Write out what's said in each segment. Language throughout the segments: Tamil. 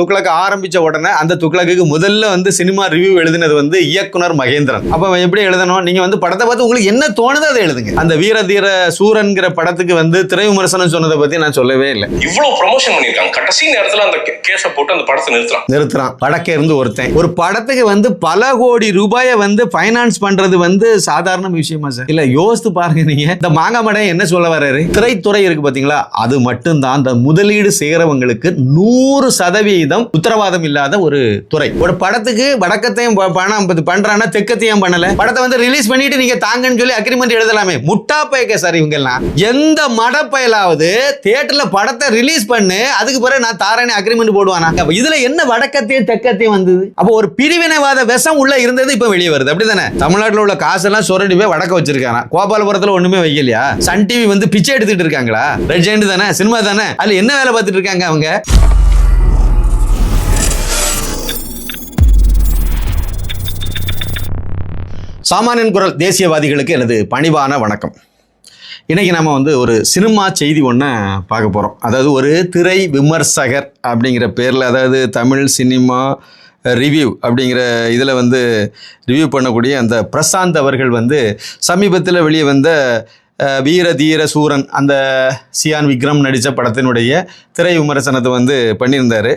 துக்ளக் ஆரம்பிச்ச உடனே அந்த துக்ளக்கு முதல்ல வந்து சினிமா ரிவ்யூ எழுதினது வந்து இயக்குனர் மகேந்திரன். அப்ப எப்படி எழுதணும்? நீங்க வந்து படத்தை பார்த்து உங்களுக்கு என்ன தோணுதோ அதை எழுதுங்க. அந்த வீர தீர சூரன்கிற படத்துக்கு வந்து திரை விமர்சனம் சொன்னதை பத்தி நான் சொல்லவே இல்லை. இவ்வளவு ப்ரமோஷன் பண்ணிருக்காங்க கடைசி நேரத்துல அந்த கேஸை போட்டு அந்த படத்தை நிறுத்துறான். நிறுத்துறான். படக்க இருந்து ஒருத்தன். ஒரு படத்துக்கு வந்து பல கோடி ரூபாயை வந்து ஃபைனான்ஸ் பண்றது வந்து சாதாரண விஷயமா சார்? இல்ல யோசித்து பாருங்க நீங்க. இந்த மாங்காமடை என்ன சொல்ல வர்றாரு? திரைத்துறை இருக்கு பாத்தீங்களா? அது மட்டும்தான். அந்த முதலீடு செய்யறவங்களுக்கு நூறு சதவீதம் உத்தரவாதம் இல்லாத ஒரு துறை. ஒரு படத்துக்கு வடக்கத்தையும் ப- பணம் ப- பண்றான்னா தெக்கத்தையும் பண்ணல. படத்தை வந்து ரிலீஸ் பண்ணிட்டு நீங்க தாங்கன்னு சொல்லி அக்ரிமெண்ட் எழுதலாமே. முட்டா பயக்க சார் இவங்கெல்லாம். எந்த மடப்பயலாவது தியேட்டர்ல படத்தை ரிலீஸ் பண்ணு அதுக்கு பிறகு நான் தாரானே அக்ரிமெண்ட் போடுவானா? இதுல என்ன வடக்கத்தையும் தெக்கத்தையும் வந்தது? அப்போ ஒரு பிரிவினைவாத விஷம் உள்ள இருந்தது இப்ப வெளியே வருது. அப்படிதானே? தமிழ்நாட்டில் உள்ள காசெல்லாம் சுரண்டி போய் வடக்க வச்சிருக்காங்க கோபாலபுரத்துல ஒண்ணுமே வைக்கலையா? சன் டிவி வந்து பிச்சை எடுத்துட்டு இருக்காங்களா? ரெட் தானே சினிமா தானே? அதுல என்ன வேலை பார்த்துட்டு இருக்காங்க அவங்க? சாமானியன் குரல் தேசியவாதிகளுக்கு எனது பணிவான வணக்கம். இன்றைக்கி நம்ம வந்து ஒரு சினிமா செய்தி ஒன்று பார்க்க போகிறோம் அதாவது ஒரு திரை விமர்சகர் அப்படிங்கிற பேரில் அதாவது தமிழ் சினிமா ரிவ்யூ அப்படிங்கிற இதில் வந்து ரிவ்யூ பண்ணக்கூடிய அந்த பிரசாந்த் அவர்கள் வந்து சமீபத்தில் வெளியே வந்த வீர தீர சூரன் அந்த சியான் விக்ரம் நடித்த படத்தினுடைய திரை விமர்சனத்தை வந்து பண்ணியிருந்தார்.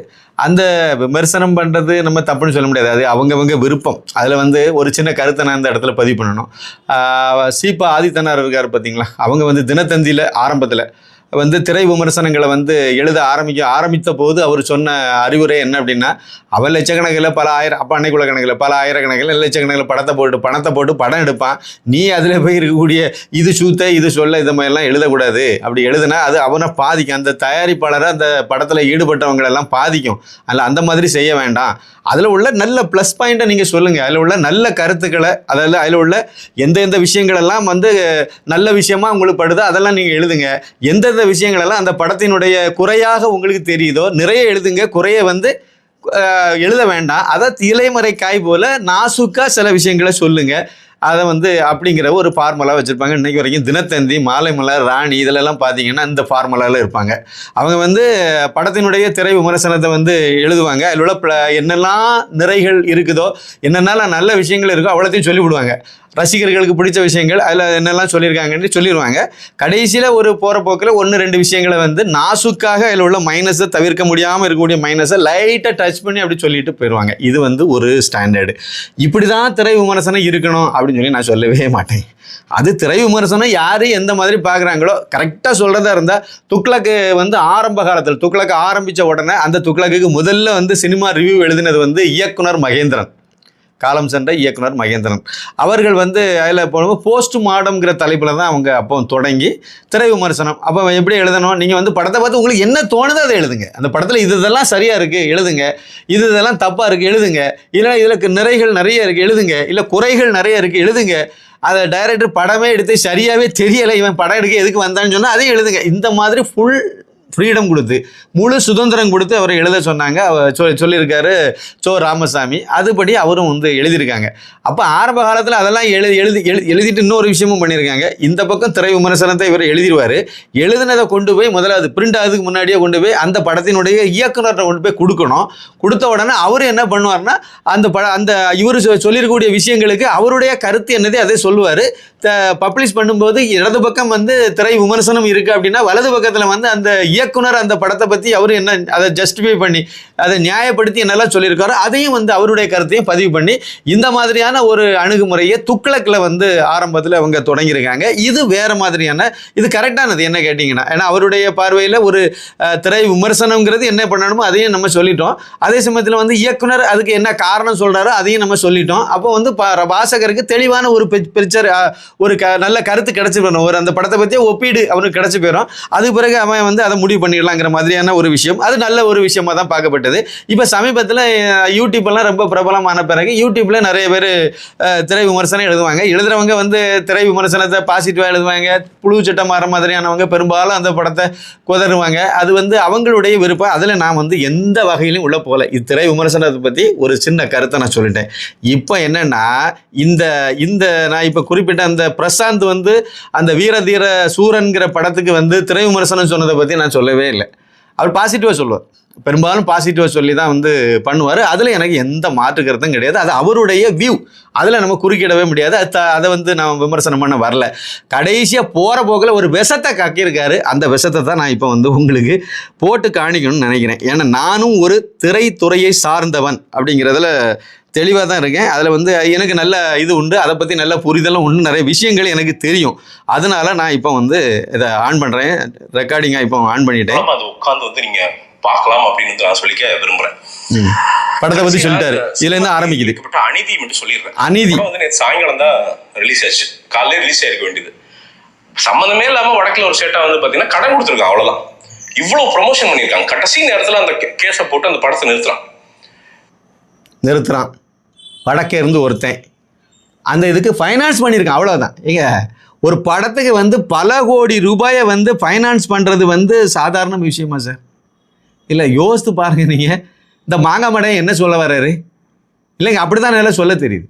அந்த விமர்சனம் பண்ணுறது நம்ம தப்புன்னு சொல்ல முடியாது. அது அவங்கவங்க விருப்பம். அதில் வந்து ஒரு சின்ன கருத்தை நான் இந்த இடத்துல பதிவு பண்ணணும். சீப்பா ஆதித்தனார் இருக்கார் பார்த்தீங்களா அவங்க வந்து தினத்தந்தியில் ஆரம்பத்தில் வந்து திரை விமர்சனங்களை வந்து எழுத ஆரம்பிக்க ஆரம்பித்த போது அவர் சொன்ன அறிவுரை என்ன அப்படின்னா அவன் லட்சக்கணக்கில் பல ஆயிரம் அப்போ அன்னைக்குள்ள கணக்கில் பல ஆயிரக்கணக்கில் லட்சக்கணக்கில் படத்தை போட்டு பணத்தை போட்டு படம் எடுப்பான். நீ அதில் போய் இருக்கக்கூடிய இது சூத்த இது சொல்ல இது மாதிரிலாம் எழுதக்கூடாது. அப்படி எழுதுனா அது அவனை பாதிக்கும். அந்த தயாரிப்பாளரை அந்த படத்தில் ஈடுபட்டவங்களெல்லாம் பாதிக்கும். அதில் அந்த மாதிரி செய்ய வேண்டாம். அதில் உள்ள நல்ல ப்ளஸ் பாயிண்ட்டை நீங்கள் சொல்லுங்கள் அதில் உள்ள நல்ல கருத்துக்களை அதாவது அதில் உள்ள எந்த எந்த விஷயங்களெல்லாம் வந்து நல்ல விஷயமா உங்களுக்கு படுதோ அதெல்லாம் நீங்கள் எழுதுங்க. எந்தெந்த விஷயங்கள் எல்லாம் அந்த படத்தினுடைய குறையாக உங்களுக்கு தெரியுதோ? நிறைய எழுதுங்க. குறைய வந்து எழுத வேண்டாம். அதை இலைமறை காய் போல நாசுக்கா சில விஷயங்களை சொல்லுங்க. அதை வந்து அப்படிங்கிற ஒரு ஃபார்முலா வச்சுருப்பாங்க. இன்னைக்கு வரைக்கும் தினத்தந்தி மாலை மலர் ராணி இதிலெல்லாம் பார்த்தீங்கன்னா இந்த ஃபார்முலாவில் இருப்பாங்க. அவங்க வந்து படத்தினுடைய திரை விமர்சனத்தை வந்து எழுதுவாங்க. அதில் உள்ள என்னெல்லாம் நிறைகள் இருக்குதோ என்னென்னலாம் நல்ல விஷயங்கள் இருக்கோ அவ்வளோத்தையும் சொல்லிவிடுவாங்க. ரசிகர்களுக்கு பிடிச்ச விஷயங்கள் அதில் என்னெல்லாம் சொல்லியிருக்காங்கன்னு சொல்லிடுவாங்க கடைசியில் ஒரு போகிற போக்கில் ஒன்று ரெண்டு விஷயங்களை வந்து நாசுக்காக அதில் உள்ள மைனஸை தவிர்க்க முடியாமல் இருக்கக்கூடிய மைனஸை லைட்டாக டச் பண்ணி அப்படி சொல்லிட்டு போயிடுவாங்க இது வந்து ஒரு ஸ்டாண்டர்டு இப்படி தான் திரை விமர்சனம் இருக்கணும். அப்படி அப்படின்னு சொல்லி நான் சொல்லவே மாட்டேன். அது திரை விமர்சனம் யார் எந்த மாதிரி பார்க்குறாங்களோ கரெக்டாக சொல்கிறதா இருந்தால் துக்ளக்கு வந்து ஆரம்ப காலத்தில் துக்ளக்கு ஆரம்பித்த உடனே அந்த துக்ளக்கு முதல்ல வந்து சினிமா ரிவ்யூ எழுதினது வந்து இயக்குனர் மகேந்திரன். காலம் சென்ற இயக்குனர் மகேந்திரன். அவர்கள் வந்து அதில் போகும்போது போஸ்ட் மார்டம்ங்கிற தலைப்பில் தான் அவங்க அப்போ தொடங்கி திரை விமர்சனம். அப்போ எப்படி எழுதணும்? நீங்கள் வந்து படத்தை பார்த்து உங்களுக்கு என்ன தோணுதோ அதை எழுதுங்க. அந்த படத்தில் இது இதெல்லாம் சரியாக இருக்குது எழுதுங்க. இது இதெல்லாம் தப்பாக இருக்குது எழுதுங்க. இல்லை இதில் நிறைகள் நிறைய இருக்குது எழுதுங்க. இல்லை குறைகள் நிறைய இருக்குது எழுதுங்க. அதை டைரக்டர் படமே எடுத்து சரியாகவே தெரியலை. இவன் படம் எடுக்க எதுக்கு வந்தான்னு சொன்னால் அதையும் எழுதுங்க. இந்த மாதிரி ஃபுல் ஃப்ரீடம் கொடுத்து முழு சுதந்திரம் கொடுத்து அவரை எழுத சொன்னாங்க. அவர் சொ சொல்லியிருக்காரு சோ ராமசாமி. அதுபடி அவரும் வந்து எழுதியிருக்காங்க. அப்போ ஆரம்ப காலத்தில் அதெல்லாம் எழுதி எழுதி எழுதிட்டு இன்னொரு விஷயமும் பண்ணியிருக்காங்க. இந்த பக்கம் திரை விமர்சனத்தை இவர் எழுதிடுவார். எழுதினதை கொண்டு போய் முதல்ல அது பிரிண்ட் ஆகுதுக்கு முன்னாடியே கொண்டு போய் அந்த படத்தினுடைய இயக்குனர்கிட்ட கொண்டு போய் கொடுக்கணும். கொடுத்த உடனே அவர் என்ன பண்ணுவார்னா அந்த பட அந்த இவர் சொல்லியிருக்கக்கூடிய விஷயங்களுக்கு அவருடைய கருத்து என்னதே அதை சொல்லுவார். பப்ளிஷ் பண்ணும்போது இடது பக்கம் வந்து திரை விமர்சனம் இருக்குது அப்படின்னா வலது பக்கத்தில் வந்து அந்த இயக்குனர் அந்த படத்தை பற்றி அவர் என்ன அதை ஜஸ்டிஃபை பண்ணி அதை நியாயப்படுத்தி என்னெல்லாம் சொல்லியிருக்காரோ அதையும் வந்து அவருடைய கருத்தையும் பதிவு பண்ணி இந்த மாதிரியான ஒரு அணுகுமுறையை துக்ளக்கில் வந்து ஆரம்பத்தில் அவங்க தொடங்கியிருக்காங்க. இது வேறு மாதிரியான இது கரெக்டானது என்ன கேட்டிங்கன்னா ஏன்னா அவருடைய பார்வையில் ஒரு திரை விமர்சனங்கிறது என்ன பண்ணணுமோ அதையும் நம்ம சொல்லிட்டோம். அதே சமயத்தில் வந்து இயக்குனர் அதுக்கு என்ன காரணம் சொல்கிறாரோ அதையும் நம்ம சொல்லிட்டோம். அப்போ வந்து ப- வாசகருக்கு தெளிவான ஒரு பிக்சர் ஒரு க நல்ல கருத்து கிடச்சி போயிடும். ஒரு அந்த படத்தை பற்றியே ஒப்பீடு அவனுக்கு கிடச்சி போயிடும். அதுக்கு பிறகு அவன் வந்து அதை முடிவு பண்ணிடலாங்கிற மாதிரியான ஒரு விஷயம். அது நல்ல ஒரு விஷயமா தான் பார்க்கப்பட்டது. இப்போ சமீபத்தில் யூடியூப்லாம் ரொம்ப பிரபலமான பிறகு யூடியூப்பில் நிறைய பேர் திரை விமர்சனம் எழுதுவாங்க. எழுதுறவங்க வந்து திரை விமர்சனத்தை பாசிட்டிவாக எழுதுவாங்க. புழு சட்டம் மாற மாதிரியானவங்க பெரும்பாலும் அந்த படத்தை குதறுவாங்க. அது வந்து அவங்களுடைய விருப்பம். அதில் நான் வந்து எந்த வகையிலும் உள்ள போகல. இது திரை விமர்சனத்தை பற்றி ஒரு சின்ன கருத்தை நான் சொல்லிட்டேன். இப்போ என்னென்னா இந்த இந்த நான் இப்போ குறிப்பிட்ட அந்த பிரசாந்த் வந்து அந்த வீர தீர சூரன்கிற படத்துக்கு வந்து திரை விமர்சனம் சொன்னதை பற்றி நான் சொல்லவே இல்லை. அவர் பாசிட்டிவாக சொல்லுவார். பெரும்பாலும் பாசிட்டிவாக சொல்லி தான் வந்து பண்ணுவார். அதில் எனக்கு எந்த மாற்று கருத்தும் கிடையாது. அது அவருடைய வியூ அதில் நம்ம குறுக்கிடவே முடியாது. அது த- அதை வந்து நான் விமர்சனம் பண்ண வரல. கடைசியாக போகிற போக்கில் ஒரு விஷத்தை கக்கியிருக்காரு. அந்த விஷத்தை தான் நான் இப்போ வந்து உங்களுக்கு போட்டு காணிக்கணும்னு நினைக்கிறேன். ஏன்னா நானும் ஒரு திரைத்துறையை சார்ந்தவன் அப்படிங்கிறதுல தெளிவாக தான் இருக்கேன். அதில் வந்து எனக்கு நல்ல இது உண்டு. அதை பற்றி நல்ல புரிதலும் உண்டு. நிறைய விஷயங்கள் எனக்கு தெரியும். அதனால நான் இப்போ வந்து இதை ஆன் பண்ணுறேன் ரெக்கார்டிங்காக இப்போ ஆன் பண்ணிட்டேன். அது உட்கார்ந்து வந்து நீங்க பார்க்கலாம் அப்படின்னு நான் சொல்லிக்க விரும்புறேன். ம். படத்தை பற்றி சொல்லிட்டாரு. இதுல இருந்து ஆரம்பிக்குது. அநீதி மட்டும் சொல்லிடுறேன். அநீதி. வந்து நேற்று சாயங்காலம் தான் ரிலீஸ் ஆச்சு. காலையில ரிலீஸ் ஆயிருக்க வேண்டியது. சம்மந்தமே இல்லாம வடக்குல ஒரு சேட்டா வந்து பாத்தீங்கன்னா கடன் கொடுத்துருக்கான் அவ்வளவுதான். இவ்வளவு ப்ரொமோஷன் பண்ணியிருக்காங்க. கடைசி நேரத்துல அந்த கேஸை போட்டு அந்த படத்தை நிறுத்துறான். நிறுத்துறான். வடக்கே இருந்து ஒருத்தன். அந்த இதுக்கு ஃபைனான்ஸ் பண்ணியிருக்கான் அவ்வளோதான் ஏங்க ஒரு படத்துக்கு வந்து பல கோடி ரூபாயை வந்து ஃபைனான்ஸ் பண்ணுறது வந்து சாதாரண விஷயமா சார் இல்லை யோசித்து பாருங்க நீங்கள் இந்த மாங்காய் என்ன சொல்ல வர்றாரு? இல்லைங்க அப்படி தான் நல்லா சொல்ல தெரியுது.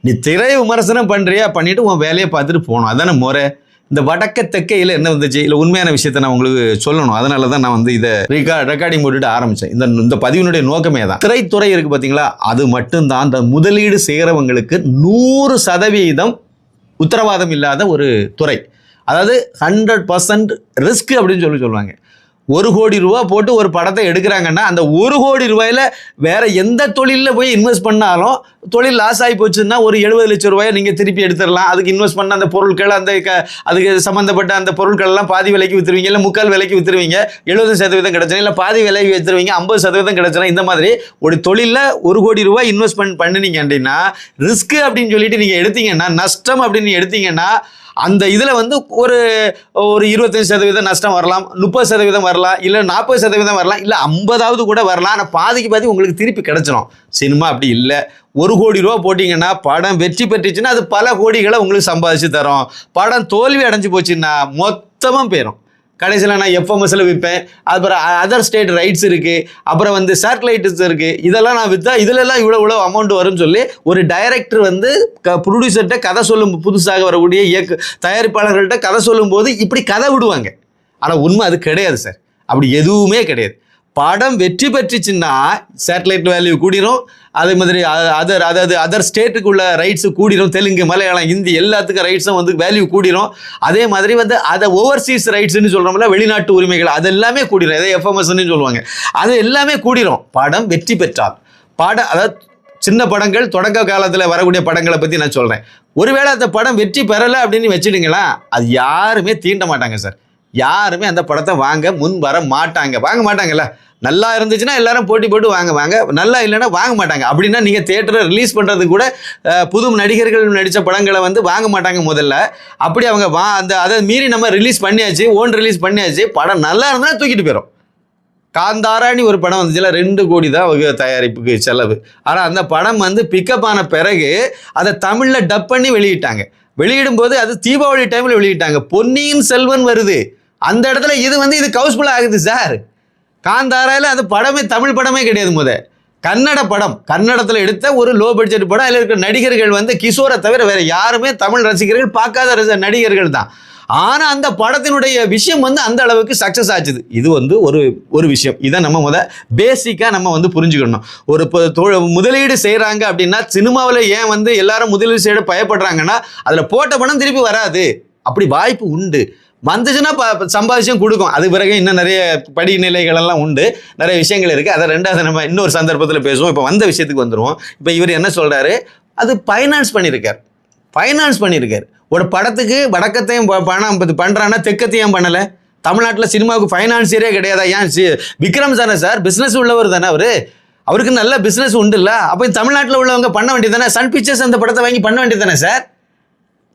நீ திரை விமர்சனம் பண்ணுறியா பண்ணிவிட்டு உன் வேலையை பார்த்துட்டு போகணும். அதானே முறை. இந்த வடக்க தெக்கையில் என்ன வந்துச்சு? இல்லை உண்மையான விஷயத்தை நான் உங்களுக்கு சொல்லணும். அதனால தான் நான் வந்து இதை ரெக்கார்ட் ரெக்கார்டிங் போட்டுட்டு ஆரம்பித்தேன் இந்த இந்த பதிவினுடைய நோக்கமே தான் திரைத்துறை இருக்குது பார்த்தீங்களா அது மட்டும்தான். அந்த முதலீடு செய்கிறவங்களுக்கு நூறு சதவீதம் உத்தரவாதம் இல்லாத ஒரு துறை. அதாவது ஹண்ட்ரட் பர்சன்ட் ரிஸ்க் அப்படின்னு சொல்லி சொல்லுவாங்க. ஒரு கோடி ரூபா போட்டு ஒரு படத்தை எடுக்கிறாங்கன்னா அந்த ஒரு கோடி ரூபாயில வேற எந்த தொழிலில் போய் இன்வெஸ்ட் பண்ணாலும் தொழில் லாஸ் ஆகி போச்சுன்னா ஒரு எழுபது லட்சம் ரூபாயை நீங்கள் திருப்பி எடுத்துடலாம். அதுக்கு இன்வெஸ்ட் பண்ண அந்த பொருட்கள் அந்த க அதுக்கு சம்மந்தப்பட்ட அந்த பொருட்கள் எல்லாம் பாதி விலைக்கு விற்றுருவீங்க இல்லை முக்கால் விலைக்கு விற்றுருவீங்க எழுபது சதவீதம் கிடச்சினா இல்லை பாதி விலைக்கு விற்றுருவீங்க ஐம்பது சதவீதம் கிடச்சினா இந்த மாதிரி ஒரு தொழிலில் ஒரு கோடி ரூபாய் இன்வெஸ்ட் பண்ண பண்ணினீங்க அப்படின்னா ரிஸ்க் அப்படின்னு சொல்லிட்டு நீங்கள் எடுத்தீங்கன்னா நஷ்டம் அப்படின்னு எடுத்தீங்கன்னா அந்த இதில் வந்து ஒரு ஒரு இருபத்தஞ்சு சதவீதம் நஷ்டம் வரலாம் முப்பது சதவீதம் வரலாம் இல்லை நாற்பது சதவீதம் வரலாம் இல்லை ஐம்பதாவது கூட வரலாம் ஆனால் பாதிக்கு பாதி உங்களுக்கு திருப்பி கிடச்சிடும் சினிமா அப்படி இல்லை. ஒரு கோடி ரூபா போட்டிங்கன்னா படம் வெற்றி பெற்றுச்சுன்னா அது பல கோடிகளை உங்களுக்கு சம்பாதிச்சு தரும். படம் தோல்வி அடைஞ்சு போச்சுன்னா மொத்தமாக போயிடும் கடைசியில் நான் எஃப்எம்எஸில் விற்பேன் அப்புறம் அதர் ஸ்டேட் ரைட்ஸ் இருக்குது அப்புறம் வந்து சேட்டலைட்ஸ் இருக்குது இதெல்லாம் நான் விற்றா இதிலெல்லாம் இவ்வளோ இவ்வளோ அமௌண்ட் வரும்னு சொல்லி ஒரு டைரக்டர் வந்து க ப்ரொடியூசர்கிட்ட கதை சொல்லும் புதுசாக வரக்கூடிய இயக்க தயாரிப்பாளர்கள்ட்ட கதை சொல்லும்போது இப்படி கதை விடுவாங்க. ஆனால் உண்மை அது கிடையாது சார் அப்படி எதுவுமே கிடையாது. படம் வெற்றி பெற்றுச்சுன்னா சேட்டலைட் வேல்யூ கூடிரும். அதே மாதிரி அதர் அதாவது அதர் ஸ்டேட்டுக்குள்ள ரைட்ஸு கூடிரும். தெலுங்கு மலையாளம் ஹிந்தி எல்லாத்துக்கும் ரைட்ஸும் வந்து வேல்யூ கூடிரும். அதே மாதிரி வந்து அதை ஓவர்சீஸ் ரைட்ஸ்னு சொல்கிறோம்ல வெளிநாட்டு உரிமைகள் அது எல்லாமே கூடிரும். எதை எஃப்எம்எஸ்ன்னு சொல்லுவாங்க. அது எல்லாமே கூடிரும். படம் வெற்றி பெற்றால். படம் அதாவது சின்ன படங்கள் தொடக்க காலத்தில் வரக்கூடிய படங்களை பற்றி நான் சொல்கிறேன் ஒருவேளை அந்த படம் வெற்றி பெறலை அப்படின்னு வச்சுடுங்களா அது யாருமே தீண்ட மாட்டாங்க சார். யாருமே அந்த படத்தை வாங்க முன் வர மாட்டாங்க. வாங்க மாட்டாங்கல்ல. நல்லா இருந்துச்சுன்னா எல்லாரும் போட்டி போட்டு வாங்க வாங்க. நல்லா இல்லைன்னா வாங்க மாட்டாங்க. அப்படின்னா நீங்கள் தேட்டரை ரிலீஸ் பண்ணுறதுக்கு கூட புது நடிகர்கள் நடித்த படங்களை வந்து வாங்க மாட்டாங்க முதல்ல. அப்படி அவங்க வா அந்த அதை மீறி நம்ம ரிலீஸ் பண்ணியாச்சு ஓன் ரிலீஸ் பண்ணியாச்சு. படம் நல்லா இருந்தால் தூக்கிட்டு போயிடும் காந்தாராணி ஒரு படம் வந்துச்சுல ரெண்டு கோடி தான் அவங்க தயாரிப்புக்கு செலவு. ஆனால் அந்த படம் வந்து பிக்கப் ஆன பிறகு அதை தமிழில் டப் பண்ணி வெளியிட்டாங்க. வெளியிடும்போது அது தீபாவளி டைமில் வெளியிட்டாங்க. பொன்னியின் செல்வன் வருது. அந்த இடத்துல இது வந்து இது கவுஸ்ஃபுல் ஆகுது சார். காந்தாரால அது படமே தமிழ் படமே கிடையாது முத. கன்னட படம். கன்னடத்தில் எடுத்த ஒரு லோ பட்ஜெட் படம் அதில் இருக்கிற நடிகர்கள் வந்து கிஷோரை தவிர வேற யாருமே தமிழ் ரசிகர்கள் பார்க்காத நடிகர்கள் தான். ஆனால் அந்த படத்தினுடைய விஷயம் வந்து அந்த அளவுக்கு சக்ஸஸ் ஆச்சுது. இது வந்து ஒரு ஒரு விஷயம். இதை நம்ம முத பேசிக்காக நம்ம வந்து புரிஞ்சுக்கணும். ஒரு இப்போ முதலீடு செய்கிறாங்க அப்படின்னா சினிமாவில் ஏன் வந்து எல்லாரும் முதலீடு செய்ய பயப்படுறாங்கன்னா அதில் போட்ட பணம் திருப்பி வராது. அப்படி வாய்ப்பு உண்டு. வந்துச்சுன்னா ப சம்பாதிச்சும் கொடுக்கும். அது பிறகு இன்னும் நிறைய படிநிலைகள் எல்லாம் உண்டு. நிறைய விஷயங்கள் இருக்குது அதை ரெண்டாவது நம்ம இன்னொரு சந்தர்ப்பத்தில் பேசுவோம். இப்போ வந்த விஷயத்துக்கு வந்துடுவோம் இப்போ இவர் என்ன சொல்கிறாரு அது ஃபைனான்ஸ் பண்ணியிருக்கார் ஃபைனான்ஸ் பண்ணியிருக்கார் ஒரு படத்துக்கு வடக்கத்தையும் ப- பணம் பண்ணுறான்னா தெக்கத்தையும் பண்ணலை? தமிழ்நாட்டில் சினிமாவுக்கு ஃபைனான்சியரே கிடையாதா? ஏன் சி- விக்ரம் தானே சார் பிஸ்னஸ் உள்ளவர் தானே அவர். அவருக்கு நல்ல பிஸ்னஸ் உண்டுல்ல? அப்போ தமிழ்நாட்டில் உள்ளவங்க பண்ண வேண்டியது தானே? சன் பிக்சர்ஸ் அந்த படத்தை வாங்கி பண்ண வேண்டியது தானே சார்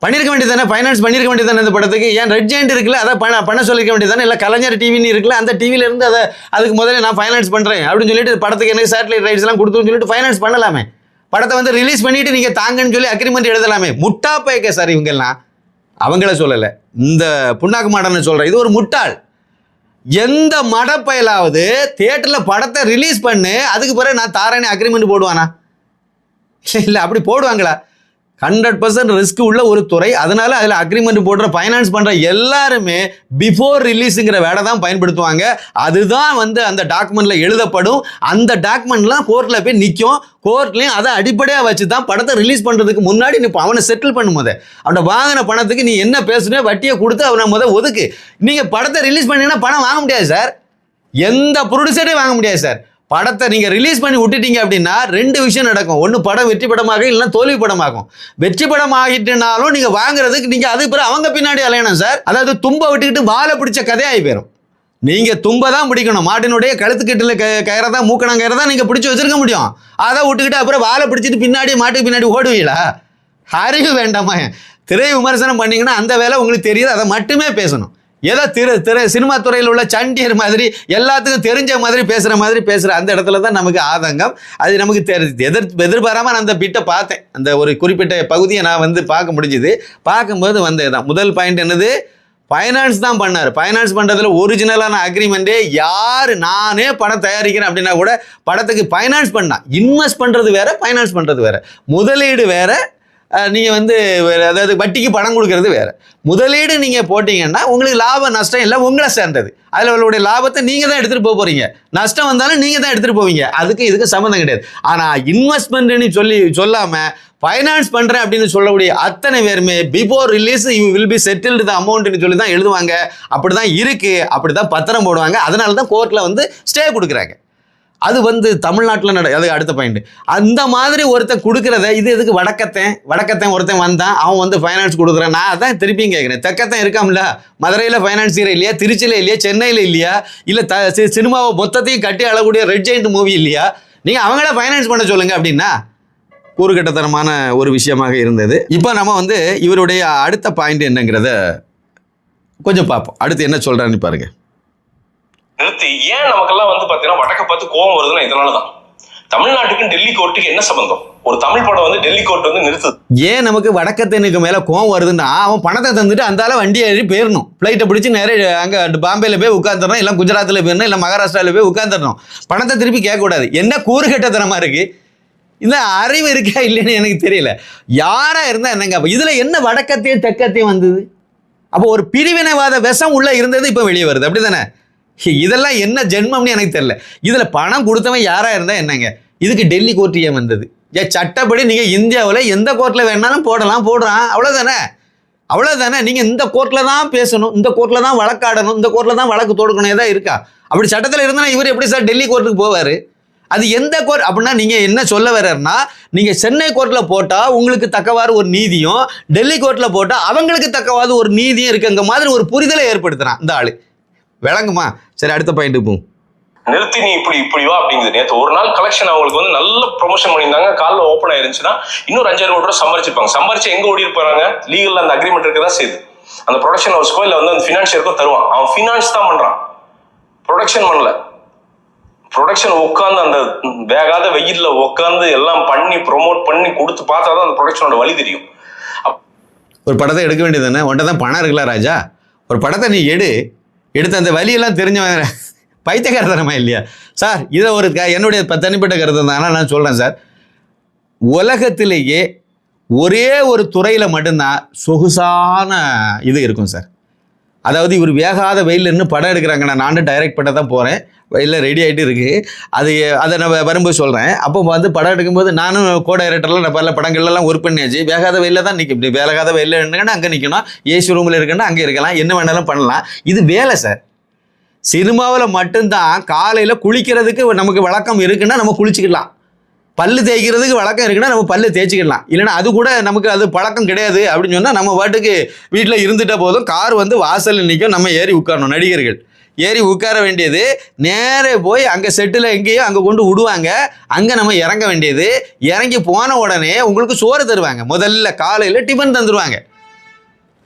பண்ணியிருக்க வேண்டியது தானே ஃபைனான்ஸ் பண்ணியிருக்க வேண்டியது தானே இந்த படத்துக்கு? ஏன் ரெட் ஜெயண்ட் இருக்குல்ல? அதை பண்ண பண்ண சொல்லிக்க வேண்டியது தானே இல்லை கலைஞர் டிவின்னு இருக்குல்ல? அந்த டிவியிலேருந்து அதை அதுக்கு முதல்ல நான் ஃபைனான்ஸ் பண்ணுறேன் அப்படின்னு சொல்லிட்டு படத்துக்கு எனக்கு சேட்டலைட் ரைட்ஸ்லாம் கொடுத்துன்னு சொல்லிட்டு ஃபைனான்ஸ் பண்ணலாமே. படத்தை வந்து ரிலீஸ் பண்ணிட்டு நீங்கள் தாங்கன்னு சொல்லி அக்ரிமெண்ட் எழுதலாமே. முட்டா பயக்க சார் இவங்கெல்லாம் அவங்கள சொல்லலை. இந்த புண்ணாக்கு மாடன்னு சொல்கிறேன் இது ஒரு முட்டாள். எந்த மடப்பயலாவது தேட்டரில் படத்தை ரிலீஸ் பண்ணு அதுக்கு பிறகு நான் தாரேன்னு அக்ரிமெண்ட் போடுவானா? இல்லை அப்படி போடுவாங்களா? ஹண்ட்ரட் பர்சன்ட் ரிஸ்க் உள்ள ஒரு துறை. அதனால அதில் அக்ரிமெண்ட் போடுற ஃபைனான்ஸ் பண்ணுற எல்லாருமே பிஃபோர் ரிலீஸுங்கிற வேலை தான் பயன்படுத்துவாங்க. அதுதான் வந்து அந்த டாக்குமெண்ட்டில் எழுதப்படும். அந்த டாக்குமெண்ட்லாம் கோர்ட்டில் போய் நிற்கும் கோர்ட்லேயும் அதை அடிப்படையாக வச்சு தான் படத்தை ரிலீஸ் பண்ணுறதுக்கு முன்னாடி நீ அவனை செட்டில் பண்ணும்போது அவனை வாங்கின பணத்துக்கு நீ என்ன பேசுனே வட்டியை கொடுத்து அவனை முத ஒதுக்கு. நீங்கள் படத்தை ரிலீஸ் பண்ணீங்கன்னா பணம் வாங்க முடியாது சார் எந்த ப்ரொடியூசரையும் வாங்க முடியாது சார் படத்தை நீங்கள் ரிலீஸ் பண்ணி விட்டுட்டீங்க அப்படின்னா ரெண்டு விஷயம் நடக்கும். ஒன்று படம் வெற்றி படமாக இல்லைன்னா தோல்வி படமாகும். வெற்றி படம் ஆகிட்டுனாலும் நீங்கள் வாங்குறதுக்கு நீங்கள் அதுக்கு பிறகு அவங்க பின்னாடி அலையணும் சார். அதாவது தும்ப விட்டுக்கிட்டு வாழை பிடிச்ச கதையாகி போயிடும் நீங்கள் தும்ப தான் பிடிக்கணும். மாட்டினுடைய கழுத்துக்கிட்டில் க கயிறை தான் மூக்கணம் கயிறை தான் நீங்கள் பிடிச்சி வச்சிருக்க முடியும். அதை விட்டுக்கிட்டு அப்புறம் வாழை பிடிச்சிட்டு பின்னாடி மாட்டுக்கு பின்னாடி ஓடுவீங்களா? அறிவு வேண்டாமா? திரை விமர்சனம் பண்ணிங்கன்னா அந்த வேலை உங்களுக்கு தெரியுது. அதை மட்டுமே பேசணும். ஏதோ திரு திரு சினிமா துறையில் உள்ள சண்டியர் மாதிரி எல்லாத்துக்கும் தெரிஞ்ச மாதிரி பேசுகிற மாதிரி பேசுகிற அந்த இடத்துல தான் நமக்கு ஆதங்கம். அது நமக்கு தெரி எதிர் எதிர்பாராமல் நான் அந்த பிட்டை பார்த்தேன். அந்த ஒரு குறிப்பிட்ட பகுதியை நான் வந்து பார்க்க முடிஞ்சுது. பார்க்கும்போது வந்தது தான் முதல் பாயிண்ட் என்னது? ஃபைனான்ஸ் தான் பண்ணார். ஃபைனான்ஸ் பண்ணுறதுல ஒரிஜினலான அக்ரிமெண்ட்டே யார் நானே படம் தயாரிக்கிறேன் அப்படின்னா கூட படத்துக்கு ஃபைனான்ஸ் பண்ணால் இன்வெஸ்ட் பண்ணுறது வேற ஃபைனான்ஸ் பண்ணுறது வேற. முதலீடு வேறு நீங்கள் வந்து அதாவது வட்டிக்கு பணம் கொடுக்கறது வேற. முதலீடு நீங்கள் போட்டிங்கன்னா உங்களுக்கு லாபம் நஷ்டம் இல்லை உங்களை சேர்ந்தது. அதில் உங்களுடைய லாபத்தை நீங்கள் தான் எடுத்துகிட்டு போக போகிறீங்க நஷ்டம் வந்தாலும் நீங்கள் தான் எடுத்துகிட்டு போவீங்க. அதுக்கு இதுக்கு சம்மந்தம் கிடையாது. ஆனால் இன்வெஸ்ட்மெண்ட்னு சொல்லி சொல்லாமல் ஃபைனான்ஸ் பண்ணுறேன் அப்படின்னு சொல்லக்கூடிய அத்தனை பேருமே before release you will be settled the அமௌண்ட்னு சொல்லி தான் எழுதுவாங்க. அப்படி தான் இருக்குது அப்படி தான் பத்திரம் போடுவாங்க. அதனால தான் கோர்ட்டில் வந்து ஸ்டே கொடுக்குறாங்க. அது வந்து தமிழ்நாட்டில் நட அது அடுத்த பாயிண்ட் அந்த மாதிரி ஒருத்தன் கொடுக்குறத இது எதுக்கு வடக்கத்தன் வடக்கத்தன் ஒருத்தன் வந்தான் அவன் வந்து ஃபைனான்ஸ் கொடுக்குறான். நான் அதான் திருப்பியும் கேட்குறேன் தெக்கத்தன் இருக்காம்ல மதுரையில் ஃபைனான்சியர் இல்லையா திருச்சியில் இல்லையா சென்னையில் இல்லையா இல்லை த சி- சினிமாவை மொத்தத்தையும் கட்டி அழக்கூடிய ரெட் ஜெயிண்ட் மூவி இல்லையா நீங்கள் அவங்கள ஃபைனான்ஸ் பண்ண சொல்லுங்கள் அப்படின்னா கூறுகட்டத்தனமான ஒரு விஷயமாக இருந்தது. இப்போ நம்ம வந்து இவருடைய அடுத்த பாயிண்ட் என்னங்கிறத கொஞ்சம் பார்ப்போம். அடுத்து என்ன சொல்கிறான்னு பாருங்கள் நிறுத்தி ஏன் நமக்கெல்லாம் வந்து பாத்தீங்கன்னா வடக்க பார்த்து கோவம் வருதுன்னா இதனாலதான். தமிழ்நாட்டுக்கும் டெல்லி கோர்ட்டுக்கு என்ன சம்பந்தம்? ஒரு தமிழ் படம் வந்து டெல்லி கோர்ட் வந்து நிறுத்துது. ஏன் நமக்கு வடக்கத்தனுக்கு மேல கோவம் வருதுன்னா அவன் பணத்தை தந்துட்டு அந்தால வண்டி ஏறி போயிடணும் ஃப்ளைட்டை பிடிச்சி நிறைய அங்க பாம்பேல போய் உட்காந்துடணும் இல்லை குஜராத்ல போயிடணும் இல்லை மகாராஷ்டிரால போய் உட்காந்துடணும் பணத்தை திருப்பி கேட்கக்கூடாது. என்ன கூறுகட்டத்தனமா இருக்கு? இந்த அறிவு இருக்கா இல்லைன்னு எனக்கு தெரியல. யாரா இருந்தா என்னங்க? இதுல என்ன வடக்கத்தையும் தெக்கத்தையும் வந்தது? அப்போ ஒரு பிரிவினைவாத விஷம் உள்ள இருந்தது இப்போ வெளியே வருது. அப்படி தானே இதெல்லாம் என்ன ஜென்மம்னு எனக்கு தெரியல. இதில் பணம் கொடுத்தவன் யாராக இருந்தால் என்னங்க? இதுக்கு டெல்லி கோர்ட் ஏன் வந்தது? ஏன் சட்டப்படி நீங்கள் இந்தியாவில் எந்த கோர்ட்டில் வேணாலும் போடலாம் போடுறான். அவ்வளோதானே அவ்வளோதானே நீங்கள் இந்த கோர்ட்டில் தான் பேசணும் இந்த கோர்ட்டில் தான் வழக்காடணும் இந்த கோர்ட்டில் தான் வழக்கு தொடுக்கணும் தான் இருக்கா? அப்படி சட்டத்தில் இருந்தால் இவர் எப்படி சார் டெல்லி கோர்ட்டுக்கு போவார்? அது எந்த கோர்ட் அப்படின்னா நீங்கள் என்ன சொல்ல வர்றாருன்னா நீங்கள் சென்னை கோர்ட்டில் போட்டால் உங்களுக்கு தக்கவாறு ஒரு நீதியும் டெல்லி கோர்ட்டில் போட்டால் அவங்களுக்கு தக்கவாறு ஒரு நீதியும் இருக்குங்க மாதிரி ஒரு புரிதலை ஏற்படுத்துகிறான் இந்த ஆள். விளங்குமா? சரி அடுத்த பாயிண்ட்டு போகும் நிறுத்தி நீ இப்படி இப்படி வா அப்படிங்குது. நேற்று ஒரு நாள் கலெக்ஷன் அவங்களுக்கு வந்து நல்ல ப்ரொமோஷன் பண்ணியிருந்தாங்க. காலைல ஓப்பன் ஆயிருந்துச்சுன்னா இன்னொரு அஞ்சாயிரம் கோடி ரூபா சம்பாரிச்சிருப்பாங்க. சம்பாரிச்சு எங்க ஓடி இருப்பாங்க லீகல்ல அந்த அக்ரிமெண்ட் இருக்கதா செய்யுது. அந்த ப்ரொடக்ஷன் ஹவுஸ்க்கோ இல்லை வந்து அந்த ஃபினான்ஷியருக்கோ தருவான் அவன் ஃபினான்ஸ் தான் பண்றான். ப்ரொடக்ஷன் பண்ணல. ப்ரொடக்ஷன் உட்காந்து அந்த வேகாத வெயில்ல உட்காந்து எல்லாம் பண்ணி ப்ரோமோட் பண்ணி கொடுத்து பார்த்தா தான் அந்த ப்ரொடக்ஷனோட வழி தெரியும். ஒரு படத்தை எடுக்க வேண்டியது தானே? உன்ட்ட தான் பணம் இருக்குல்ல ராஜா? ஒரு படத்தை நீ எடு. எடுத்து அந்த வழியெல்லாம் தெரிஞ்சவன். பைத்தியக்காரத்தனமா இல்லையா? சார் இதை ஒரு க- என்னுடைய தனிப்பட்ட கருத்து தான். ஆனால் நான் சொல்கிறேன் சார். உலகத்திலேயே ஒரே ஒரு துறையில் மட்டும்தான் சொகுசான இது இருக்கும் சார். அதாவது இவர் வேகாத வெயிலில் இருந்து படம் எடுக்கிறாங்க. நான் நானும் டைரக்ட் பண்ண தான் போகிறேன் வெயிலில் ரெடி ஆகிட்டு இருக்குது அது அதை நான் வரும்போது சொல்கிறேன் அப்போ வந்து படம் எடுக்கும்போது நானும் கோ டைரக்டர்லாம் நான் பல படங்கள்லாம் ஒர்க் பண்ணியாச்சு. வேகாத வெயிலில் தான் நிற்க முடியும் வேகாத வெயிலில் இருந்துங்கன்னா அங்கே நிற்கணும் ஏசி ரூமில் இருக்குன்னா அங்கே இருக்கலாம். என்ன வேணாலும் பண்ணலாம். இது வேலை சார் சினிமாவில் மட்டும்தான் காலையில் குளிக்கிறதுக்கு நமக்கு வழக்கம் இருக்குன்னா நம்ம குளிச்சுக்கலாம். பல்லு தேய்க்கிறதுக்கு வழக்கம் இருக்குன்னா நம்ம பல்லு தேய்ச்சிக்கலாம். இல்லைன்னா அது கூட நமக்கு அது பழக்கம் கிடையாது அப்படின்னு சொன்னால் நம்ம பாட்டுக்கு வீட்டில் இருந்துட்ட போதும். கார் வந்து வாசலில் நிற்கும் நம்ம ஏறி உட்காரணும் நடிகர்கள். ஏறி உட்கார வேண்டியது நேரே போய் அங்கே செட்டில் எங்கேயோ அங்கே கொண்டு விடுவாங்க. அங்கே நம்ம இறங்க வேண்டியது. இறங்கி போன உடனே உங்களுக்கு சோறு தருவாங்க. முதல்ல காலையில் டிஃபன் தந்துடுவாங்க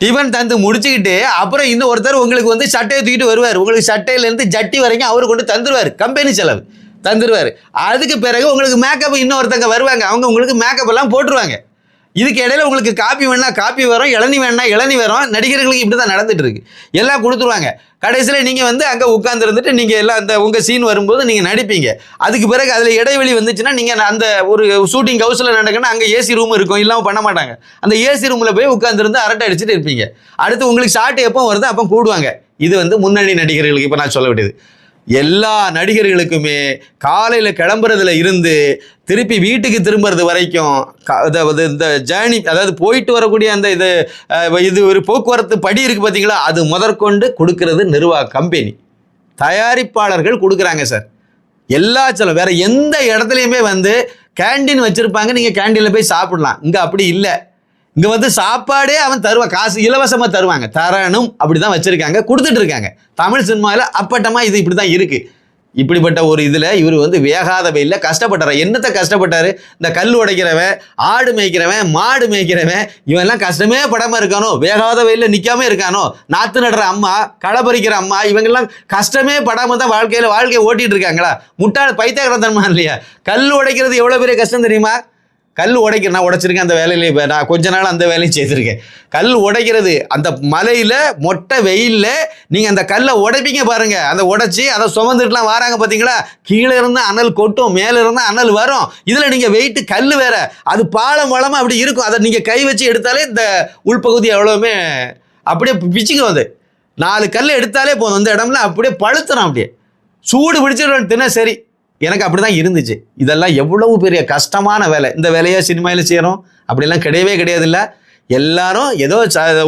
டிஃபன் தந்து முடிச்சுக்கிட்டு அப்புறம் இன்னும் ஒருத்தர் உங்களுக்கு வந்து சட்டையை தூக்கிட்டு வருவார். உங்களுக்கு சட்டையிலேருந்து ஜட்டி வரைக்கும் அவர் கொண்டு தந்துடுவார் கம்பெனி செலவு. தந்துடுவார் அதுக்கு பிறகு உங்களுக்கு மேக்கப் இன்னொருத்தங்க வருவாங்க. அவங்க உங்களுக்கு மேக்கப் எல்லாம் போட்டுருவாங்க. இதுக்கு இடையில உங்களுக்கு காப்பி வேணா காப்பி வரும் இளநி வேணா இளநி வரும். நடிகர்களுக்கு இப்படி தான் நடந்துட்டு இருக்கு எல்லாம் கொடுத்துருவாங்க. கடைசியில் நீங்கள் வந்து அங்கே உட்காந்துருந்துட்டு நீங்கள் எல்லாம் அந்த உங்கள் சீன் வரும்போது நீங்கள் நடிப்பீங்க. அதுக்கு பிறகு அதில் இடைவெளி வந்துச்சுன்னா நீங்கள் அந்த ஒரு ஷூட்டிங் ஹவுஸில் நடக்குன்னா அங்கே ஏசி ரூம் இருக்கும். இல்லாமல் பண்ண மாட்டாங்க. அந்த ஏசி ரூமில் போய் உட்காந்துருந்து அரட்டை அடிச்சுட்டு இருப்பீங்க. அடுத்து உங்களுக்கு ஷார்ட் எப்போ வருதோ அப்போ கூடுவாங்க. இது வந்து முன்னணி நடிகர்களுக்கு இப்போ நான் சொல்ல வேண்டியது எல்லா நடிகர்களுக்குமே காலையில் கிளம்புறதுல இருந்து திருப்பி வீட்டுக்கு திரும்புறது வரைக்கும் அதாவது இந்த ஜேர்னி அதாவது போயிட்டு வரக்கூடிய அந்த இது இது ஒரு போக்குவரத்து படி இருக்குது பார்த்தீங்களா அது முதற்கொண்டு கொடுக்கறது நிர்வாக கம்பெனி. தயாரிப்பாளர்கள் கொடுக்குறாங்க சார். எல்லா செலவு வேறு எந்த இடத்துலையுமே வந்து கேண்டீன் வச்சுருப்பாங்க. நீங்கள் கேண்டீனில் போய் சாப்பிடலாம். இங்கே அப்படி இல்லை. இங்கே வந்து சாப்பாடே அவன் தருவான் காசு இலவசமாக தருவாங்க. தரணும் அப்படி தான் வச்சுருக்காங்க. கொடுத்துட்டு இருக்காங்க. தமிழ் சினிமாவில் அப்பட்டமாக இது இப்படி தான் இருக்குது இப்படிப்பட்ட ஒரு இதில் இவர் வந்து வேகாத வெயிலில் கஷ்டப்பட்டார்? என்னத்தை கஷ்டப்பட்டாரு? இந்த கல் உடைக்கிறவன் ஆடு மேய்க்கிறவன் மாடு மேய்க்கிறவன் இவெல்லாம் கஷ்டமே படாமல் இருக்கானோ? வேகாத வெயிலில் நிற்காம இருக்கானோ? நாற்று நடுற அம்மா களை பறிக்கிற அம்மா இவங்கெல்லாம் கஷ்டமே படாமல் தான் வாழ்க்கையில் வாழ்க்கையை ஓட்டிட்டு இருக்காங்களா? முட்டாள் பைத்தியகரத்தனமா இல்லையா? கல் உடைக்கிறது எவ்வளோ பெரிய கஷ்டம் தெரியுமா? கல் உடைக்க நான் உடைச்சிருக்கேன் அந்த வேலையில இப்போ நான் கொஞ்ச நாள் அந்த வேலையும் செய்திருக்கேன். கல் உடைக்கிறது அந்த மலையில் மொட்டை வெயிலில் நீங்கள் அந்த கல்லை உடைப்பீங்க பாருங்கள் அந்த உடைச்சி அதை சுமந்துட்டுலாம் வராங்க பார்த்தீங்களா கீழே இருந்தால் அனல் கொட்டும் மேலே இருந்தால் அனல் வரும். இதில் நீங்கள் வெயிட்டு கல் வேற. அது பாலம் வளமாக அப்படி இருக்கும். அதை நீங்கள் கை வச்சு எடுத்தாலே இந்த உள்பகுதி எவ்வளோவுமே அப்படியே பிச்சுக்கும் அது. நாலு கல் எடுத்தாலே போதும். இந்த இடம்ல அப்படியே பழுத்துறோம் அப்படியே. சூடு பிடிச்சிடும் தினம் சரி எனக்கு அப்படி தான் இருந்துச்சு. இதெல்லாம் எவ்வளவு பெரிய கஷ்டமான வேலை. இந்த வேலையை சினிமாவில் செய்கிறோம் அப்படிலாம் கிடையவே கிடையாது இல்லை எல்லாரும் ஏதோ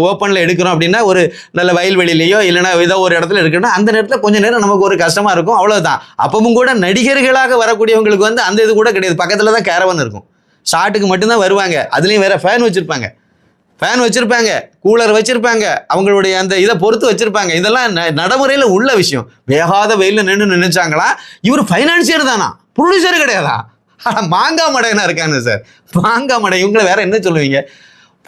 ஓப்பனில் எடுக்கிறோம் அப்படின்னா ஒரு நல்ல வயல்வெளியிலையோ இல்லைன்னா ஏதோ ஒரு இடத்துல எடுக்கணும்னா அந்த நேரத்தில் கொஞ்சம் நேரம் நமக்கு ஒரு கஷ்டமாக இருக்கும். அவ்வளோதான் அப்பவும் கூட நடிகர்களாக வரக்கூடியவங்களுக்கு வந்து அந்த இது கூட கிடையாது. பக்கத்தில் தான் கேரவன் இருக்கும். ஷாட்டுக்கு மட்டும்தான் வருவாங்க. அதுலேயும் வேறு ஃபேன் வச்சுருப்பாங்க. ஃபேன் வச்சுருப்பாங்க கூலர் வச்சுருப்பாங்க அவங்களுடைய அந்த இதை பொறுத்து வச்சுருப்பாங்க. இதெல்லாம் ந நடைமுறையில் உள்ள விஷயம். வேகாத வெயிலில் நின்று நினைச்சாங்களா இவர் ஃபைனான்சியர் தானா? ப்ரொடியூசர் கிடையாதா? ஆனால் மாங்காய் மடையனா இருக்காங்க சார் மாங்காய் மடை இவங்களை வேற என்ன சொல்லுவீங்க?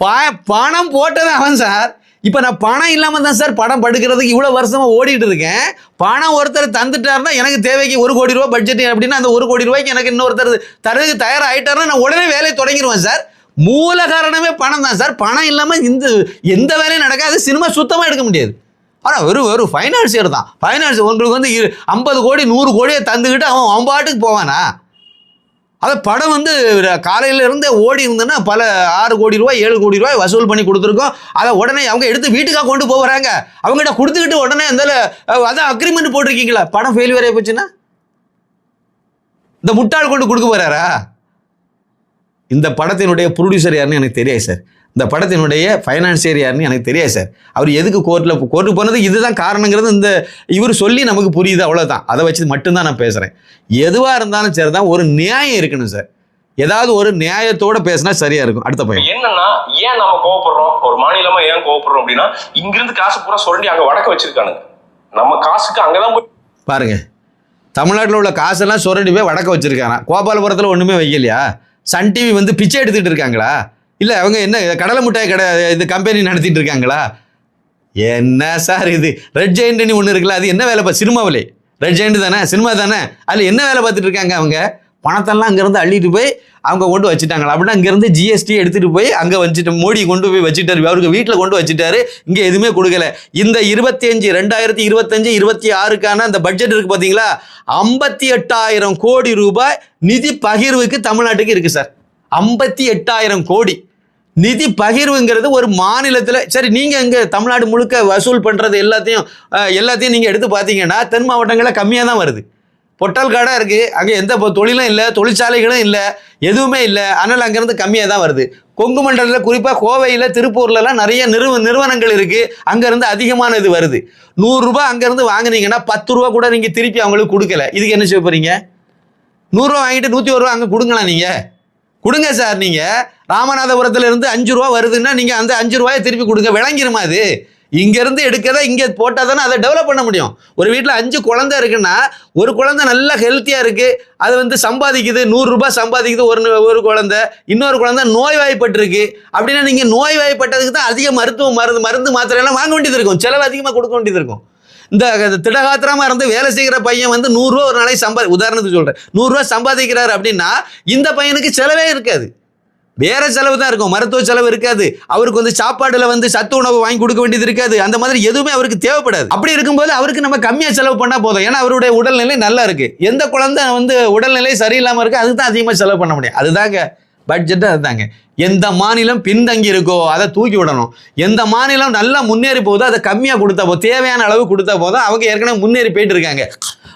பா பணம் போட்டது அவன் சார் இப்போ நான் பணம் இல்லாமல் தான் சார் படம் படுக்கிறதுக்கு இவ்வளோ வருஷமாக ஓடிட்டு இருக்கேன். பணம் ஒருத்தர் தந்துட்டாருன்னா எனக்கு தேவைக்கு ஒரு கோடி ரூபா பட்ஜெட் அப்படின்னா அந்த ஒரு கோடி ரூபாய்க்கு எனக்கு இன்னொருத்தர் தரதுக்கு தயாராகிட்டாருன்னா நான் உடனே வேலையை தொடங்கிடுவேன் சார் மூல காரணமே பணம் தான் சார். பணம் இல்லாமல் இந்த எந்த வேலையும் நடக்காது. சினிமா சுத்தமாக எடுக்க முடியாது. ஆனால் வெறும் வெறும் ஃபைனான்சியர் தான். ஃபைனான்ஸ் உங்களுக்கு வந்து ஐம்பது கோடி நூறு கோடியை தந்துக்கிட்டு அவன் அவன் பாட்டுக்கு போவானா? அது படம் வந்து காலையில இருந்தே ஓடி இருந்ததுன்னா பல ஆறு கோடி ரூபாய் ஏழு கோடி ரூபாய் வசூல் பண்ணி கொடுத்துருக்கோம். அதை உடனே அவங்க எடுத்து வீட்டுக்காக கொண்டு போகிறாங்க. அவங்ககிட்ட கொடுத்துக்கிட்டு உடனே இந்த அதான் அக்ரிமெண்ட் போட்டிருக்கீங்களா? படம் ஃபெயிலியர் ஆகி போச்சுன்னா? இந்த முட்டாள் கொண்டு கொடுக்க போறாரா? இந்த படத்தினுடைய ப்ரொடியூசர் யாருன்னு எனக்கு தெரியாது சார் இந்த படத்தினுடைய ஃபைனான்சியர் யாருன்னு எனக்கு தெரியாது சார் அவர் எதுக்கு கோர்ட்டில் கோர்ட்டுக்கு போனது இதுதான் காரணங்கிறது இந்த இவர் சொல்லி நமக்கு புரியுது அவ்வளோதான் அதை வச்சு மட்டும்தான் நான் பேசுகிறேன் எதுவாக இருந்தாலும் சரி தான் ஒரு நியாயம் இருக்கணும் சார் ஏதாவது ஒரு நியாயத்தோட பேசினா சரியா இருக்கும். அடுத்த பையன். என்னன்னா ஏன் நம்ம கோவப்படுறோம்? ஒரு மாநிலமா ஏன் கோவப்படுறோம் அப்படின்னா இங்கிருந்து காசு பூரா சுரண்டி அங்க வடக்க வச்சிருக்கானுங்க. நம்ம காசுக்கு அங்கதான் போய் பாருங்க. தமிழ்நாட்டில் உள்ள காசெல்லாம் சுரண்டி போய் வடக்க வச்சிருக்காங்க. கோபாலபுரத்தில் ஒன்றுமே வைக்கலையா? சன் டிவி வந்து பிச்சை எடுத்துட்டு இருக்காங்களா? இல்லை அவங்க என்ன கடலை முட்டாய் கடை இது கம்பெனி நடத்திட்டு இருக்காங்களா? என்ன சார் இது? ரெட் ஜெயின்ட்னு ஒன்று இருக்குல்ல அது என்ன வேலை பா சினிமாவிலே. ரெட் ஜெயிண்ட் தானே? சினிமா தானே? அதில் என்ன வேலை பார்த்துட்டு இருக்காங்க அவங்க? பணத்தெல்லாம் அங்கேருந்து அள்ளிட்டு போய் அவங்க கொண்டு வச்சுட்டாங்களா அப்படின்னா அங்கேருந்து ஜிஎஸ்டி எடுத்துகிட்டு போய் அங்கே வச்சுட்டு மோடி கொண்டு போய் வச்சுட்டாரு. அவருக்கு வீட்டில் கொண்டு வச்சுட்டாரு. இங்கே எதுவுமே கொடுக்கல. இந்த இருபத்தி அஞ்சு ரெண்டாயிரத்தி இருபத்தஞ்சு இருபத்தி ஆறுக்கான அந்த பட்ஜெட் இருக்குது பார்த்தீங்களா ஐம்பத்தி எட்டாயிரம் கோடி ரூபாய் நிதி பகிர்வுக்கு தமிழ்நாட்டுக்கு இருக்குது சார். ஐம்பத்தி எட்டாயிரம் கோடி. நிதி பகிர்வுங்கிறது ஒரு மாநிலத்தில் சரி நீங்கள் இங்கே தமிழ்நாடு முழுக்க வசூல் பண்ணுறது எல்லாத்தையும் எல்லாத்தையும் நீங்கள் எடுத்து பார்த்தீங்கன்னா தென் மாவட்டங்களில் கம்மியாக தான் வருது. பொட்டல் காடாக இருக்குது அங்கே எந்த தொழிலும் இல்லை தொழிற்சாலைகளும் இல்லை எதுவுமே இல்லை. அதனால் அங்கேருந்து கம்மியாக தான் வருது. கொங்கு மண்டலத்தில் குறிப்பாக கோவையில் திருப்பூர்லலாம் நிறைய நிறுவ நிறுவனங்கள் இருக்குது அங்கேருந்து அதிகமான இது வருது. நூறுரூபா அங்கேருந்து வாங்குனீங்கன்னா பத்து ரூபா கூட நீங்கள் திருப்பி அவங்களுக்கு கொடுக்கல. இதுக்கு என்ன செய்ய போகிறீங்க நூறுரூவா வாங்கிட்டு நூற்றி ஒரு ரூபா அங்கே கொடுங்களா நீங்கள் கொடுங்க சார் நீங்கள் ராமநாதபுரத்துலேருந்து அஞ்சு ரூபா வருதுன்னா நீங்கள் அந்த அஞ்சு ரூபாயை திருப்பி கொடுங்க. விளங்கிருமா அது? இங்கேருந்து எடுக்கிறத இங்கே போட்டால் தானே அதை டெவலப் பண்ண முடியும். ஒரு வீட்டில் அஞ்சு குழந்தை இருக்குன்னா ஒரு குழந்தை நல்லா ஹெல்த்தியாக இருக்குது அது வந்து சம்பாதிக்குது நூறுரூபா சம்பாதிக்குது ஒரு ஒரு குழந்தை இன்னொரு குழந்தை நோய்வாய்ப்பட்டிருக்கு. அப்படின்னா நீங்கள் நோய்வாய்ப்பட்டதுக்கு தான் அதிக மருத்துவ மருந்து மருந்து மாத்திரையெல்லாம் வாங்க வேண்டியது இருக்கும். செலவு அதிகமாக கொடுக்க வேண்டியது இருக்கும். இந்த திடகாத்திரமாக இருந்து வேலை செய்கிற பையன் வந்து நூறுரூவா ஒரு நாளைக்கு சம்பா உதாரணத்துக்கு சொல்கிறேன் நூறுரூவா சம்பாதிக்கிறார் அப்படின்னா இந்த பையனுக்கு செலவே இருக்காது. வேற செலவு தான் இருக்கும். மருத்துவ செலவு இருக்காது. அவருக்கு வந்து சாப்பாடுல வந்து சத்து உணவு வாங்கி கொடுக்க வேண்டியது இருக்காது. அந்த மாதிரி எதுவுமே அவருக்கு தேவைப்படாது. அப்படி இருக்கும்போது அவருக்கு நம்ம கம்மியா செலவு பண்ணா போதும். ஏன்னா அவருடைய உடல்நிலை நல்லா இருக்கு. எந்த குழந்தை வந்து உடல்நிலை சரியில்லாம இருக்கு அதுக்கு தான் அதிகமாக செலவு பண்ண முடியும். அதுதாங்க பட்ஜெட் அதுதாங்க. எந்த மாநிலம் பின்தங்கி இருக்கோ அதை தூக்கி விடணும். எந்த மாநிலம் நல்லா முன்னேறி போகுதோ அதை கம்மியாக கொடுத்தா போதும் தேவையான அளவு கொடுத்தா போதும். அவங்க ஏற்கனவே முன்னேறி போயிட்டு இருக்காங்க.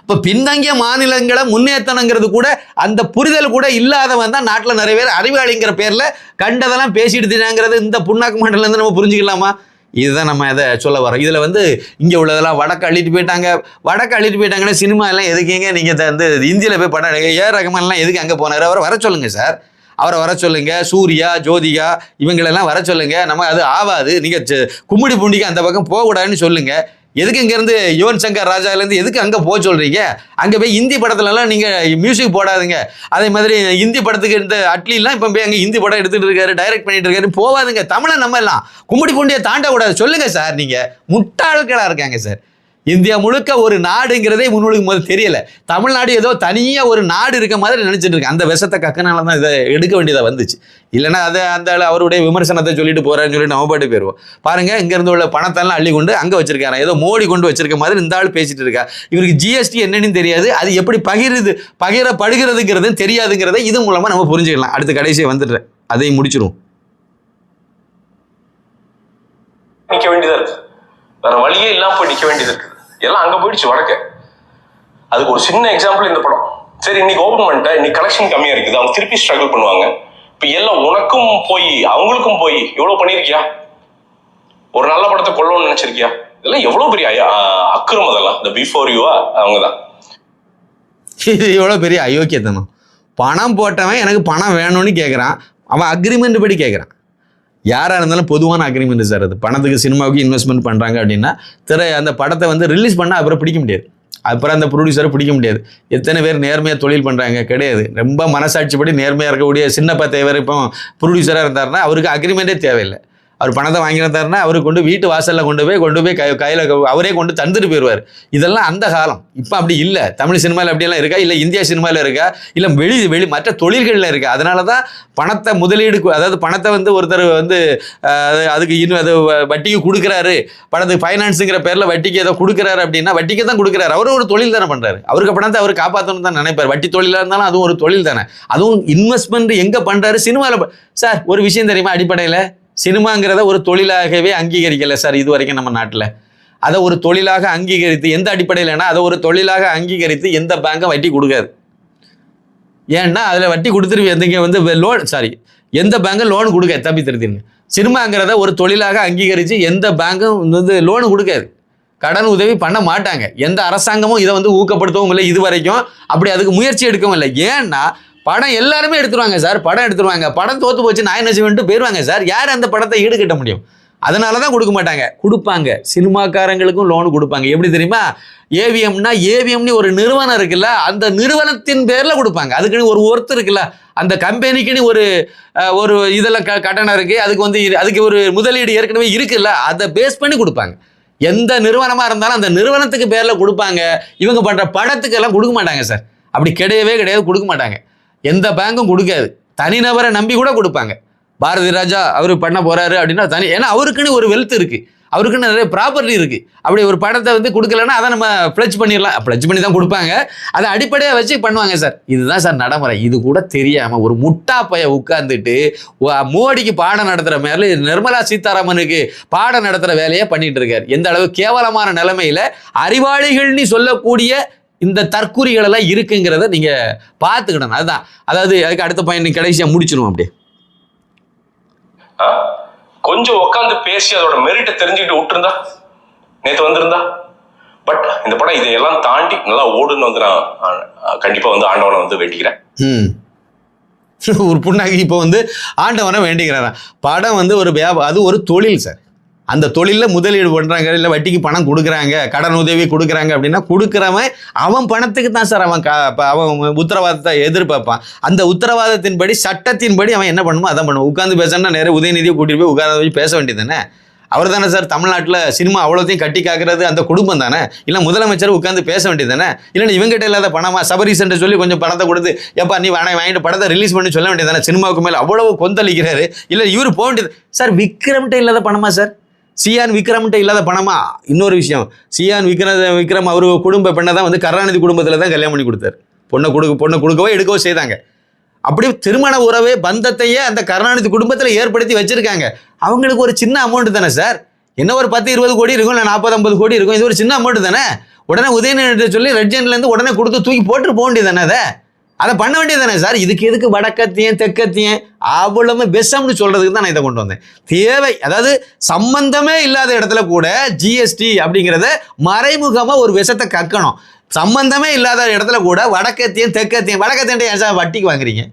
இப்போ பின்தங்கிய மாநிலங்களை முன்னேற்றணுங்கிறது கூட அந்த புரிதல் கூட இல்லாதவன் தான் நாட்டில் நிறைய பேர் அறிவாளிங்கிற பேரில் கண்டதெல்லாம் பேசிட்டு தினாங்கிறது இந்த புண்ணாக்கு மண்டலேருந்து நம்ம புரிஞ்சுக்கலாமா? இதுதான் நம்ம இதை சொல்ல வரோம். இதில் வந்து இங்கே உள்ளதெல்லாம் வடக்கு அள்ளிட்டு போயிட்டாங்க. வடக்கு அள்ளிட்டு போயிட்டாங்கன்னா சினிமா எல்லாம் எதுக்குங்க நீங்கள் வந்து இந்தியில் போய் படம் எடுக்க ஏ. ரகமான்லாம் எதுக்கு அங்கே போனார்? அவரை வர சொல்லுங்கள் சார். அவரை வர சொல்லுங்க. சூர்யா ஜோதிகா இவங்களெல்லாம் வர சொல்லுங்க. நம்ம அது ஆவாது. நீங்கள் கும்மிடி பூண்டிக்கு அந்த பக்கம் போகக்கூடாதுன்னு சொல்லுங்க. எதுக்கு இங்கேருந்து யுவன் சங்கர் ராஜாலேருந்து எதுக்கு அங்கே போக சொல்கிறீங்க அங்கே போய் ஹிந்தி படத்துலலாம் நீங்கள் மியூசிக் போடாதுங்க. அதே மாதிரி ஹிந்தி படத்துக்கு இந்த அட்லிலாம் இப்போ போய் அங்கே ஹிந்தி படம் எடுத்துகிட்டு இருக்காரு டைரக்ட் பண்ணிட்டு இருக்காரு. போவாதுங்க. தமிழை நம்ம எல்லாம். கும்மிடி பூண்டியை தாண்டக்கூடாது. சொல்லுங்கள் சார் நீங்கள் முட்டாள்களாக இருக்காங்க சார். இந்தியா முழுக்க ஒரு நாடுங்கிறதே முன்னோளுக்கு போது தெரியல. தமிழ்நாடு ஏதோ தனியாக ஒரு நாடு இருக்க மாதிரி நினச்சிட்டு இருக்கு. அந்த விஷத்தை கக்கனால தான் இதை எடுக்க வேண்டியதாக வந்துச்சு. இல்லைன்னா அதை அந்த அவருடைய விமர்சனத்தை சொல்லிட்டு போறேன்னு சொல்லி நம்ம பாட்டு போயிடுவோம் பாருங்க இங்கேருந்து உள்ள பணத்தெல்லாம் அள்ளி கொண்டு அங்கே வச்சிருக்காரு ஏதோ மோடி கொண்டு வச்சிருக்க மாதிரி இந்த ஆள் பேசிட்டு இருக்கா. இவருக்கு ஜிஎஸ்டி என்னன்னு தெரியாது. அது எப்படி பகிருது பகிரப்படுகிறதுங்கிறது தெரியாதுங்கிறத இது மூலமாக நம்ம புரிஞ்சுக்கலாம். அடுத்த கடைசியை வந்துடுறேன். அதையும் முடிச்சிடும் நிக்க வேண்டியதா இருக்கு. வேற வழியே இல்லாம போய் வேண்டியது இருக்குது எல்லாம் அங்க போயிடுச்சு வடக்கு. அதுக்கு ஒரு சின்ன எக்ஸாம்பிள் இந்த படம். சரி இன்னைக்கு ஓபன் பண்ணிட்டா இன்னைக்கு கலெக்ஷன் கம்மியா இருக்குது. அவங்க திருப்பி ஸ்ட்ரகிள் பண்ணுவாங்க. இப்ப எல்லாம் உனக்கும் போய் அவங்களுக்கும் போய் எவ்வளவு பண்ணிருக்கியா ஒரு நல்ல படத்தை கொள்ளணும்னு நினைச்சிருக்கியா? இதெல்லாம் எவ்வளவு பெரிய அக்கிரம் அதெல்லாம். இந்த பிஃபோர் யூவா அவங்கதான். இது எவ்வளோ பெரிய அயோக்கியத்தனம். பணம் போட்டவன் எனக்கு பணம் வேணும்னு கேட்குறான் அவன் அக்ரிமெண்ட் படி கேட்குறான் யாராக இருந்தாலும் பொதுவான அக்ரிமெண்ட் சார் அது. பணத்துக்கு சினிமாவுக்கு இன்வெஸ்ட்மெண்ட் பண்ணுறாங்க அப்படின்னா திரை அந்த படத்தை வந்து ரிலீஸ் பண்ணால் அப்புறம் பிடிக்க முடியாது. அப்புறம் அந்த ப்ரொடியூசரை பிடிக்க முடியாது. எத்தனை பேர் நேர்மையாக தொழில் பண்ணுறாங்க கிடையாது. ரொம்ப மனசாட்சிப்படி நேர்மையாக இருக்கக்கூடிய சின்னப்பா தேவர் இப்போ ப்ரொடியூசராக இருந்தாருன்னா அவருக்கு அக்ரிமெண்ட்டே தேவையில்லை. அவர் பணத்தை வாங்கியிருந்தாருன்னா அவரு கொண்டு வீட்டு வாசலில் கொண்டு போய் கொண்டு போய் கை கையில் அவரே கொண்டு தந்துட்டு போயிடுவார் இதெல்லாம் அந்த காலம். இப்போ அப்படி இல்லை. தமிழ் சினிமாவில் அப்படியெல்லாம் இருக்கா? இல்லை இந்தியா சினிமாவில் இருக்கா? இல்லை வெளி வெளி மற்ற தொழில்களில் இருக்கா? அதனால தான் பணத்தை முதலீடு அதாவது பணத்தை வந்து ஒருத்தர் வந்து அது- அதுக்கு இன்னும் அது வ- வட்டிக்கு கொடுக்குறாரு. பணத்துக்கு ஃபைனான்ஸுங்கிற பேரில் வட்டிக்கு ஏதோ கொடுக்குறாரு அப்படின்னா வட்டிக்கு தான் கொடுக்குறாரு. அவரும் ஒரு தொழில் தானே பண்ணுறாரு அவருக்கு பணத்தை அவர் காப்பாற்றணும் தான் நினைப்பார். வட்டி தொழிலாக இருந்தாலும் அதுவும் ஒரு தொழில் தானே. அதுவும் இன்வெஸ்ட்மெண்ட் எங்கே பண்ணுறாரு சினிமாவில் சார் ஒரு விஷயம் தெரியுமா அடிப்படையில்? சினிமாங்கிறத ஒரு தொழிலாகவே அங்கீகரிக்கலை சார் இது வரைக்கும் நம்ம நாட்டில். அதை ஒரு தொழிலாக அங்கீகரித்து எந்த அடிப்படையில்னா அதை ஒரு தொழிலாக அங்கீகரித்து எந்த பேங்கும் வட்டி கொடுக்காது. ஏன்னா அதில் வட்டி கொடுத்துருவீங்க. எந்தங்க வந்து லோன் சாரி எந்த பேங்கும் லோன் கொடுக்க தப்பி திருத்திங்க சினிமாங்கிறத ஒரு தொழிலாக அங்கீகரித்து எந்த பேங்கும் வந்து லோனு கொடுக்காது. கடன் உதவி பண்ண மாட்டாங்க. எந்த அரசாங்கமும் இதை வந்து ஊக்கப்படுத்தவும் இல்லை இது வரைக்கும் அப்படி அதுக்கு முயற்சி எடுக்கவும் இல்லை. ஏன்னா படம் எல்லாருமே எடுத்துருவாங்க சார். படம் எடுத்துருவாங்க. படம் தோத்து போச்சு நான் என்ன செய்வேன்ட்டு போயிடுவாங்க சார். யார் அந்த படத்தை ஈடுகட்ட முடியும்? அதனால தான் கொடுக்க மாட்டாங்க. கொடுப்பாங்க. சினிமாக்காரங்களுக்கும் லோன் கொடுப்பாங்க. எப்படி தெரியுமா? ஏவிஎம்னா ஏவிஎம்னு ஒரு நிறுவனம் இருக்குல்ல அந்த நிறுவனத்தின் பேரில் கொடுப்பாங்க. அதுக்குன்னு ஒரு ஒருத்தர் இருக்குல்ல. அந்த கம்பெனிக்குன்னு ஒரு ஒரு இதில் க கட்டணம் இருக்குது அதுக்கு வந்து இது- அதுக்கு ஒரு முதலீடு ஏற்கனவே இருக்குல்ல அதை பேஸ் பண்ணி கொடுப்பாங்க. எந்த நிறுவனமாக இருந்தாலும் அந்த நிறுவனத்துக்கு பேரில் கொடுப்பாங்க. இவங்க பண்ணுற படத்துக்கெல்லாம் கொடுக்க மாட்டாங்க சார். அப்படி கிடையவே கிடையாது கொடுக்க மாட்டாங்க. எந்த பேங்க்கும் கொடுக்காது. தனிநபரை நம்பி கூட கொடுப்பாங்க. பாரதி ராஜா அவர் பண்ண போறாரு அப்படின்னா தனி ஏன்னா அவருக்குன்னு ஒரு வெல்த் இருக்கு. அவருக்குன்னு நிறைய ப்ராப்பர்ட்டி இருக்கு. அப்படி ஒரு படத்தை வந்து கொடுக்கலன்னா அதை நம்ம ப்ளச் பண்ணிடலாம். ஃப்ளெஜ் பண்ணி தான் கொடுப்பாங்க. அதை அடிப்படையாக வச்சு பண்ணுவாங்க சார். இதுதான் சார் நடைமுறை. இது கூட தெரியாம ஒரு முட்டா பைய உட்கார்ந்துட்டு மோடிக்கு பாடம் நடத்துற மேல நிர்மலா சீதாராமனுக்கு பாடம் நடத்துற வேலையை பண்ணிட்டு இருக்காரு. எந்த அளவு கேவலமான நிலைமையில அறிவாளிகள்னு சொல்லக்கூடிய இந்த தற்கூறிகள் எல்லாம் இருக்குங்கிறத நீங்க பார்த்துக்கிடணும் அதுதான். அதாவது அதுக்கு அடுத்த பையன் கடைசியா முடிச்சிடும் அப்படியே? கொஞ்சம் உட்காந்து பேசி அதோட மெரிட்டை தெரிஞ்சுக்கிட்டு விட்டுருந்தா? நேத்து வந்திருந்தா? பட் இந்த படம் இதையெல்லாம் தாண்டி நல்லா ஓடுன்னு வந்து நான் ஆ, கண்டிப்பா வந்து ஆண்டவனை வந்து வேண்டிக்கிறேன். ம். ஒரு புண்ணாக்கி இப்போ வந்து ஆண்டவனை வேண்டிக்கிறாராம். படம் வந்து ஒரு வியாப அது ஒரு தொழில் சார். அந்த தொழிலில் முதலீடு பண்ணுறாங்க இல்லை வட்டிக்கு பணம் கொடுக்குறாங்க கடன் உதவி கொடுக்குறாங்க அப்படின்னா கொடுக்குறவன் அவன் பணத்துக்கு தான் சார் அவன் க அவன் உத்தரவாதத்தை எதிர்பார்ப்பான். அந்த உத்தரவாதத்தின்படி சட்டத்தின்படி அவன் என்ன பண்ணுமோ அதான் பண்ணுவான். உட்காந்து பேசணும்னா நேரம் உதயநிதியை கூட்டிட்டு போய் உட்கார வச்சு பேச வேண்டியது தானே அவர் தானே சார் தமிழ்நாட்டில் சினிமா அவ்வளோத்தையும் கட்டி காக்கிறது அந்த குடும்பம் தானே? இல்லை முதலமைச்சர் உட்காந்து பேச வேண்டியது தானே இல்லை இவங்ககிட்ட இல்லாத பணமா? சபரீசன்ட்டு சொல்லி கொஞ்சம் பணத்தை கொடுத்து எப்பா நீ வேணா வாங்கிட்டு படத்தை ரிலீஸ் பண்ணி சொல்ல வேண்டியது தானே சினிமாவுக்கு மேலே அவ்வளவு கொந்தளிக்கிறாரு. இல்லை இவர் போக வேண்டியது சார் விக்ரம்கிட்ட இல்லாத பணமா சார்? சியான் விக்ரம்கிட்ட இல்லாத பணமா? இன்னொரு விஷயம். சியான் விக்ர விக்ரம் அவர் குடும்ப பெண்ணை தான் வந்து கருணாநிதி குடும்பத்தில் தான் கல்யாணம் பண்ணி கொடுத்தாரு. பொண்ணை கொடுக்க பொண்ணை கொடுக்கவோ எடுக்கவோ செய்தாங்க. அப்படி திருமண உறவே பந்தத்தையே அந்த கருணாநிதி குடும்பத்தில் ஏற்படுத்தி வச்சுருக்காங்க. அவங்களுக்கு ஒரு சின்ன அமௌண்ட் தானே சார் என்ன ஒரு பத்து இருபது கோடி இருக்கும் இல்லை நாற்பது ஐம்பது கோடி இருக்கும் இது ஒரு சின்ன அமௌண்ட் தானே? உடனே உதயநிதி சொல்லி ரெட்ஜன்லேருந்து உடனே கொடுத்து தூக்கி போட்டு போக வேண்டியது தானே அதை? அதை பண்ண வேண்டியது தானே சார்? இதுக்கு எதுக்கு வடக்கத்தையும் தெற்கத்தையும் அவ்வளவு விஷம்னு சொல்கிறதுக்கு தான் நான் இதை கொண்டு வந்தேன். தேவை அதாவது சம்பந்தமே இல்லாத இடத்துல கூட ஜிஎஸ்டி அப்படிங்கிறத மறைமுகமாக ஒரு விஷத்தை கக்கணும் சம்பந்தமே இல்லாத இடத்துல கூட வடக்கத்தையும் தெற்கத்தையும் வடக்கத்தையும் ஏன் சார் வட்டிக்கு வாங்குறீங்க?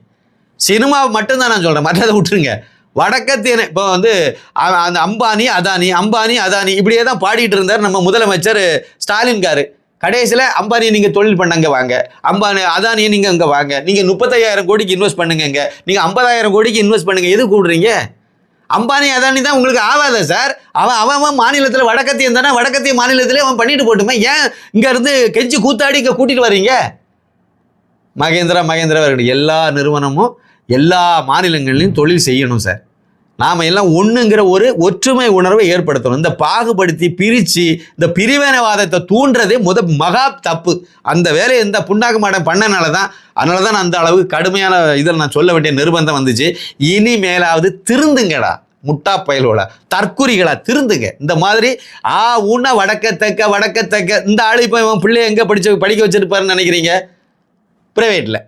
சினிமா மட்டும்தான் நான் சொல்கிறேன் மற்றதை விட்டுருங்க. வடக்கத்தியனை இப்போ வந்து அந்த அம்பானி அதானி அம்பானி அதானி இப்படியே தான் பாடிட்டு இருந்தார் நம்ம முதலமைச்சர் ஸ்டாலின் காரு கடைசியில் அம்பானி நீங்கள் தொழில் பண்ணங்க வாங்க. அம்பானி அதானியை நீங்கள் அங்கே வாங்க. நீங்கள் முப்பத்தையாயிரம் கோடிக்கு இன்வெஸ்ட் பண்ணுங்கங்க நீங்கள் ஐம்பதாயிரம் கோடிக்கு இன்வெஸ்ட் பண்ணுங்க. எது கூடுறீங்க? அம்பானி அதானி தான் உங்களுக்கு ஆகாத சார். அவன் அவன் அவன் மாநிலத்தில் வடக்கத்தியன் தானே? வடக்கத்திய மாநிலத்திலே அவன் பண்ணிட்டு போட்டுமே. ஏன் இங்கேருந்து கெஞ்சி கூத்தாடி இங்கே கூட்டிகிட்டு வர்றீங்க? மகேந்திரா மகேந்திரா எல்லா நிறுவனமும் எல்லா மாநிலங்களிலும் தொழில் செய்யணும் சார். நாம் எல்லாம் ஒன்றுங்கிற ஒரு ஒற்றுமை உணர்வை ஏற்படுத்தணும். இந்த பாகுபடுத்தி பிரித்து இந்த பிரிவினைவாதத்தை தூண்டுறதே முத மகா தப்பு. அந்த வேலையை இந்த புண்ணாக்கு மாடம் பண்ணனால தான் அதனால தான் நான் அந்த அளவு கடுமையான இதில் நான் சொல்ல வேண்டிய நிர்பந்தம் வந்துச்சு. இனிமேலாவது திருந்துங்கடா முட்டா பயல்களா தற்குறிகளா திருந்துங்க. இந்த மாதிரி ஆ ஊன்னா வடக்கத்தக்க வடக்கத்தக்க இந்த ஆள் இப்போ இவன் பிள்ளைய எங்கே படிச்சு படிக்க வச்சிருப்பாருன்னு நினைக்கிறீங்க? ப்ரைவேட்டில்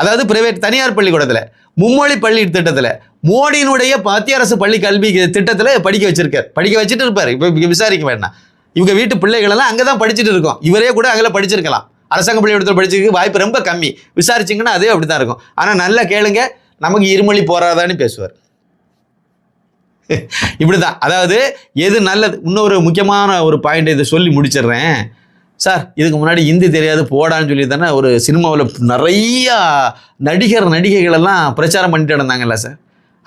அதாவது ப்ரைவேட் தனியார் பள்ளிக்கூடத்தில். மும்மொழி பள்ளி திட்டத்தில். மோடியினுடைய மத்திய அரசு பள்ளி கல்வி திட்டத்தில் படிக்க வச்சிருக்கார். படிக்க வச்சுட்டு இருப்பார். இப்போ விசாரிக்க வேண்டாம். இவங்க வீட்டு பிள்ளைகளெல்லாம் அங்கே தான் படிச்சுட்டு இருக்கோம். இவரே கூட அங்கே படிச்சிருக்கலாம். அரசாங்க பள்ளிக்கூடத்தில் படிச்சிருக்கு வாய்ப்பு ரொம்ப கம்மி. விசாரிச்சிங்கன்னா அதே அப்படி தான் இருக்கும். ஆனால் நல்லா கேளுங்க. நமக்கு இருமொழி போராதான்னு பேசுவார். இப்படிதான். அதாவது எது நல்லது? இன்னொரு முக்கியமான ஒரு பாயிண்ட் இதை சொல்லி முடிச்சிடுறேன். சார் இதுக்கு முன்னாடி ஹிந்தி தெரியாது போடான்னு சொல்லி தானே ஒரு சினிமாவில் நிறையா நடிகர் நடிகைகளெல்லாம் பிரச்சாரம் பண்ணிட்டு இருந்தாங்கல்ல சார்?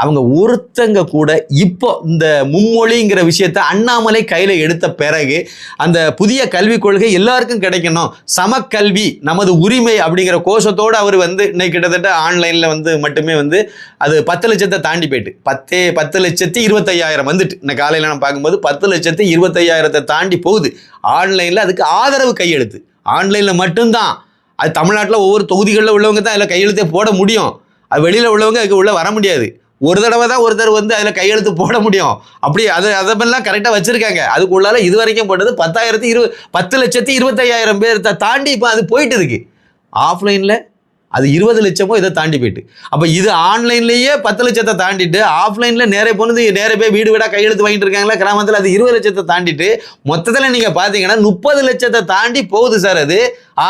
அவங்க ஒருத்தங்க கூட இப்போ இந்த மும்மொழிங்கிற விஷயத்த அண்ணாமலை கையில் எடுத்த பிறகு அந்த புதிய கல்விக் கொள்கை எல்லாருக்கும் கிடைக்கணும். சமக்கல்வி நமது உரிமை அப்படிங்கிற கோஷத்தோடு அவர் வந்து இன்னைக்கு கிட்டத்தட்ட ஆன்லைனில் வந்து மட்டுமே வந்து அது பத்து லட்சத்தை தாண்டி போயிட்டு. பத்தே பத்து லட்சத்தி இருபத்தையாயிரம் வந்துட்டு. இந்த காலையில் நான் பார்க்கும்போது பத்து லட்சத்தி இருபத்தையாயிரத்தை தாண்டி போகுது. ஆன்லைனில் அதுக்கு ஆதரவு கையெழுத்து. ஆன்லைனில் மட்டும்தான். அது தமிழ்நாட்டில் ஒவ்வொரு தொகுதிகளில் உள்ளவங்க தான் அதில் கையெழுத்தே போட முடியும். அது வெளியில் உள்ளவங்க அதுக்கு உள்ளே வர முடியாது. ஒரு தடவை தான் ஒருத்தர் வந்து அதில் கையெழுத்து போட முடியும். அப்படி அது அதெல்லாம் கரெக்டாக வச்சுருக்காங்க. அதுக்குள்ளால இது வரைக்கும் போட்டது பத்தாயிரத்தி இரு பத்து லட்சத்தி இருபத்தையாயிரம் பேர் தாண்டி இப்போ அது போயிட்டு இருக்கு. ஆஃப்லைனில் அது இருபது லட்சமோ இதை தாண்டி போயிட்டு. அப்போ இது ஆன்லைன்லேயே பத்து லட்சத்தை தாண்டிட்டு ஆஃப்லைனில் நேரே போனது நேரே போய் வீடு வீடாக கையெழுத்து வாங்கிட்டு இருக்காங்களா கிராமத்தில் அது இருபது லட்சத்தை தாண்டிட்டு மொத்தத்தில் நீங்கள் பார்த்தீங்கன்னா முப்பது லட்சத்தை தாண்டி போகுது சார் அது.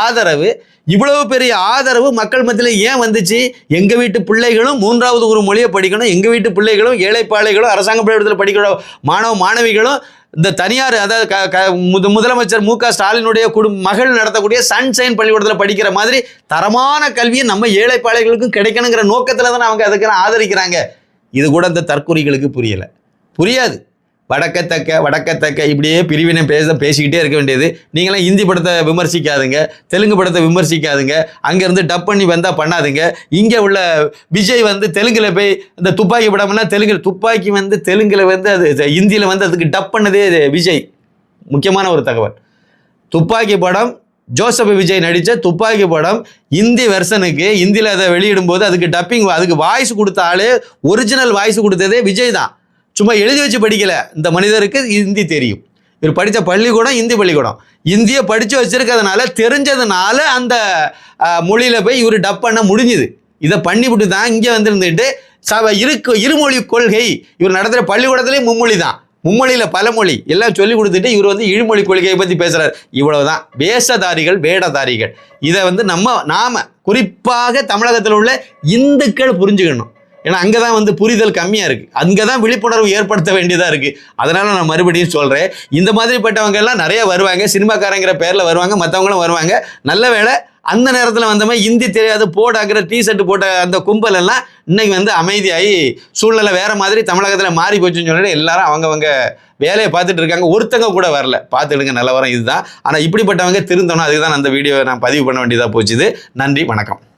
ஆதரவு. இவ்வளவு பெரிய ஆதரவு மக்கள் மத்தியில் ஏன் வந்துச்சு? எங்கள் வீட்டு பிள்ளைகளும் மூன்றாவது ஒரு மொழியை படிக்கணும் எங்கள் வீட்டு பிள்ளைகளும் ஏழைப்பாளைகளும் அரசாங்க பள்ளிக்கூடத்தில் படிக்கிற மாணவ மாணவிகளும் இந்த தனியார் அதாவது க க முத முதலமைச்சர் மு க ஸ்டாலினுடைய குடும் மகள் நடத்தக்கூடிய சன்ஷைன் பள்ளிக்கூடத்தில் படிக்கிற மாதிரி தரமான கல்வியை நம்ம ஏழைப்பாளைகளுக்கும் கிடைக்கணுங்கிற நோக்கத்தில் தான் அவங்க அதுக்கெல்லாம் ஆதரிக்கிறாங்க. இது கூட இந்த தற்கொலைகளுக்கு புரியலை. புரியாது. வடக்கத்தக்க வடக்கத்தக்க இப்படியே பிரிவினை பேச பேசிக்கிட்டே இருக்க வேண்டியது. நீங்களாம் ஹிந்தி படத்தை விமர்சிக்காதுங்க தெலுங்கு படத்தை விமர்சிக்காதுங்க அங்கேருந்து டப் பண்ணி வந்தால் பண்ணாதுங்க. இங்கே உள்ள விஜய் வந்து தெலுங்கில் போய் இந்த துப்பாக்கி படம்னா தெலுங்கு துப்பாக்கி வந்து தெலுங்கில் வந்து அது ஹிந்தியில் வந்து அதுக்கு டப் பண்ணதே இது விஜய். முக்கியமான ஒரு தகவல். துப்பாக்கி படம் ஜோசப் விஜய் நடித்த துப்பாக்கி படம் இந்தி வெர்சனுக்கு இந்தியில் அதை வெளியிடும்போது அதுக்கு டப்பிங் அதுக்கு வாய்ஸ் கொடுத்த ஆளே ஒரிஜினல் வாய்ஸ் கொடுத்ததே விஜய் தான். சும்மா எழுதி வச்சு படிக்கல. இந்த மனிதருக்கு ஹிந்தி தெரியும். இவர் படித்த பள்ளிக்கூடம் இந்தி பள்ளிக்கூடம். இந்தியை படித்து வச்சுருக்கிறதுனால தெரிஞ்சதுனால அந்த மொழியில் போய் இவர் டப் பண்ண முடிஞ்சுது. இதை பண்ணிவிட்டு தான் இங்கே வந்துருந்துட்டு சப இருக்கு இருமொழி கொள்கை. இவர் நடத்துகிற பள்ளிக்கூடத்துலேயும் மும்மொழி தான். மும்மொழியில் பலமொழி எல்லாம் சொல்லி கொடுத்துட்டு இவர் வந்து இழுமொழி கொள்கையை பற்றி பேசுகிறார் இவ்வளவுதான். வேஷதாரிகள் வேடதாரிகள். இதை வந்து நம்ம நாம் குறிப்பாக தமிழகத்தில் உள்ள இந்துக்கள் புரிஞ்சுக்கணும். ஏன்னா அங்கே தான் வந்து புரிதல் கம்மியாக இருக்குது அங்கே தான் விழிப்புணர்வு ஏற்படுத்த வேண்டியதாக இருக்குது அதனால் நான் மறுபடியும் சொல்கிறேன் இந்த மாதிரிப்பட்டவங்க எல்லாம் நிறைய வருவாங்க. சினிமாக்காரங்கிற பேரில் வருவாங்க. மற்றவங்களும் வருவாங்க. நல்ல வேளை அந்த நேரத்தில் வந்தவன் ஹிந்தி தெரியாத போடாங்கிற டிஷர்ட் போட்ட அந்த கும்பல் எல்லாம் இன்னைக்கு வந்து அமைதியாகி சூழ்நிலை வேறு மாதிரி தமிழகத்தில் மாறி போச்சுன்னு சொல்லிட்டு எல்லாரும் அவங்கவங்க வேலையை பார்த்துட்டு இருக்காங்க. ஒருத்தங்க கூட வரல. பார்த்துடுங்க வரம் இதுதான். ஆனால் இப்படிப்பட்டவங்க திருந்தணும் அதுக்கு தான் அந்த வீடியோவை நான் பதிவு பண்ண வேண்டியதாக போச்சுது. நன்றி வணக்கம்.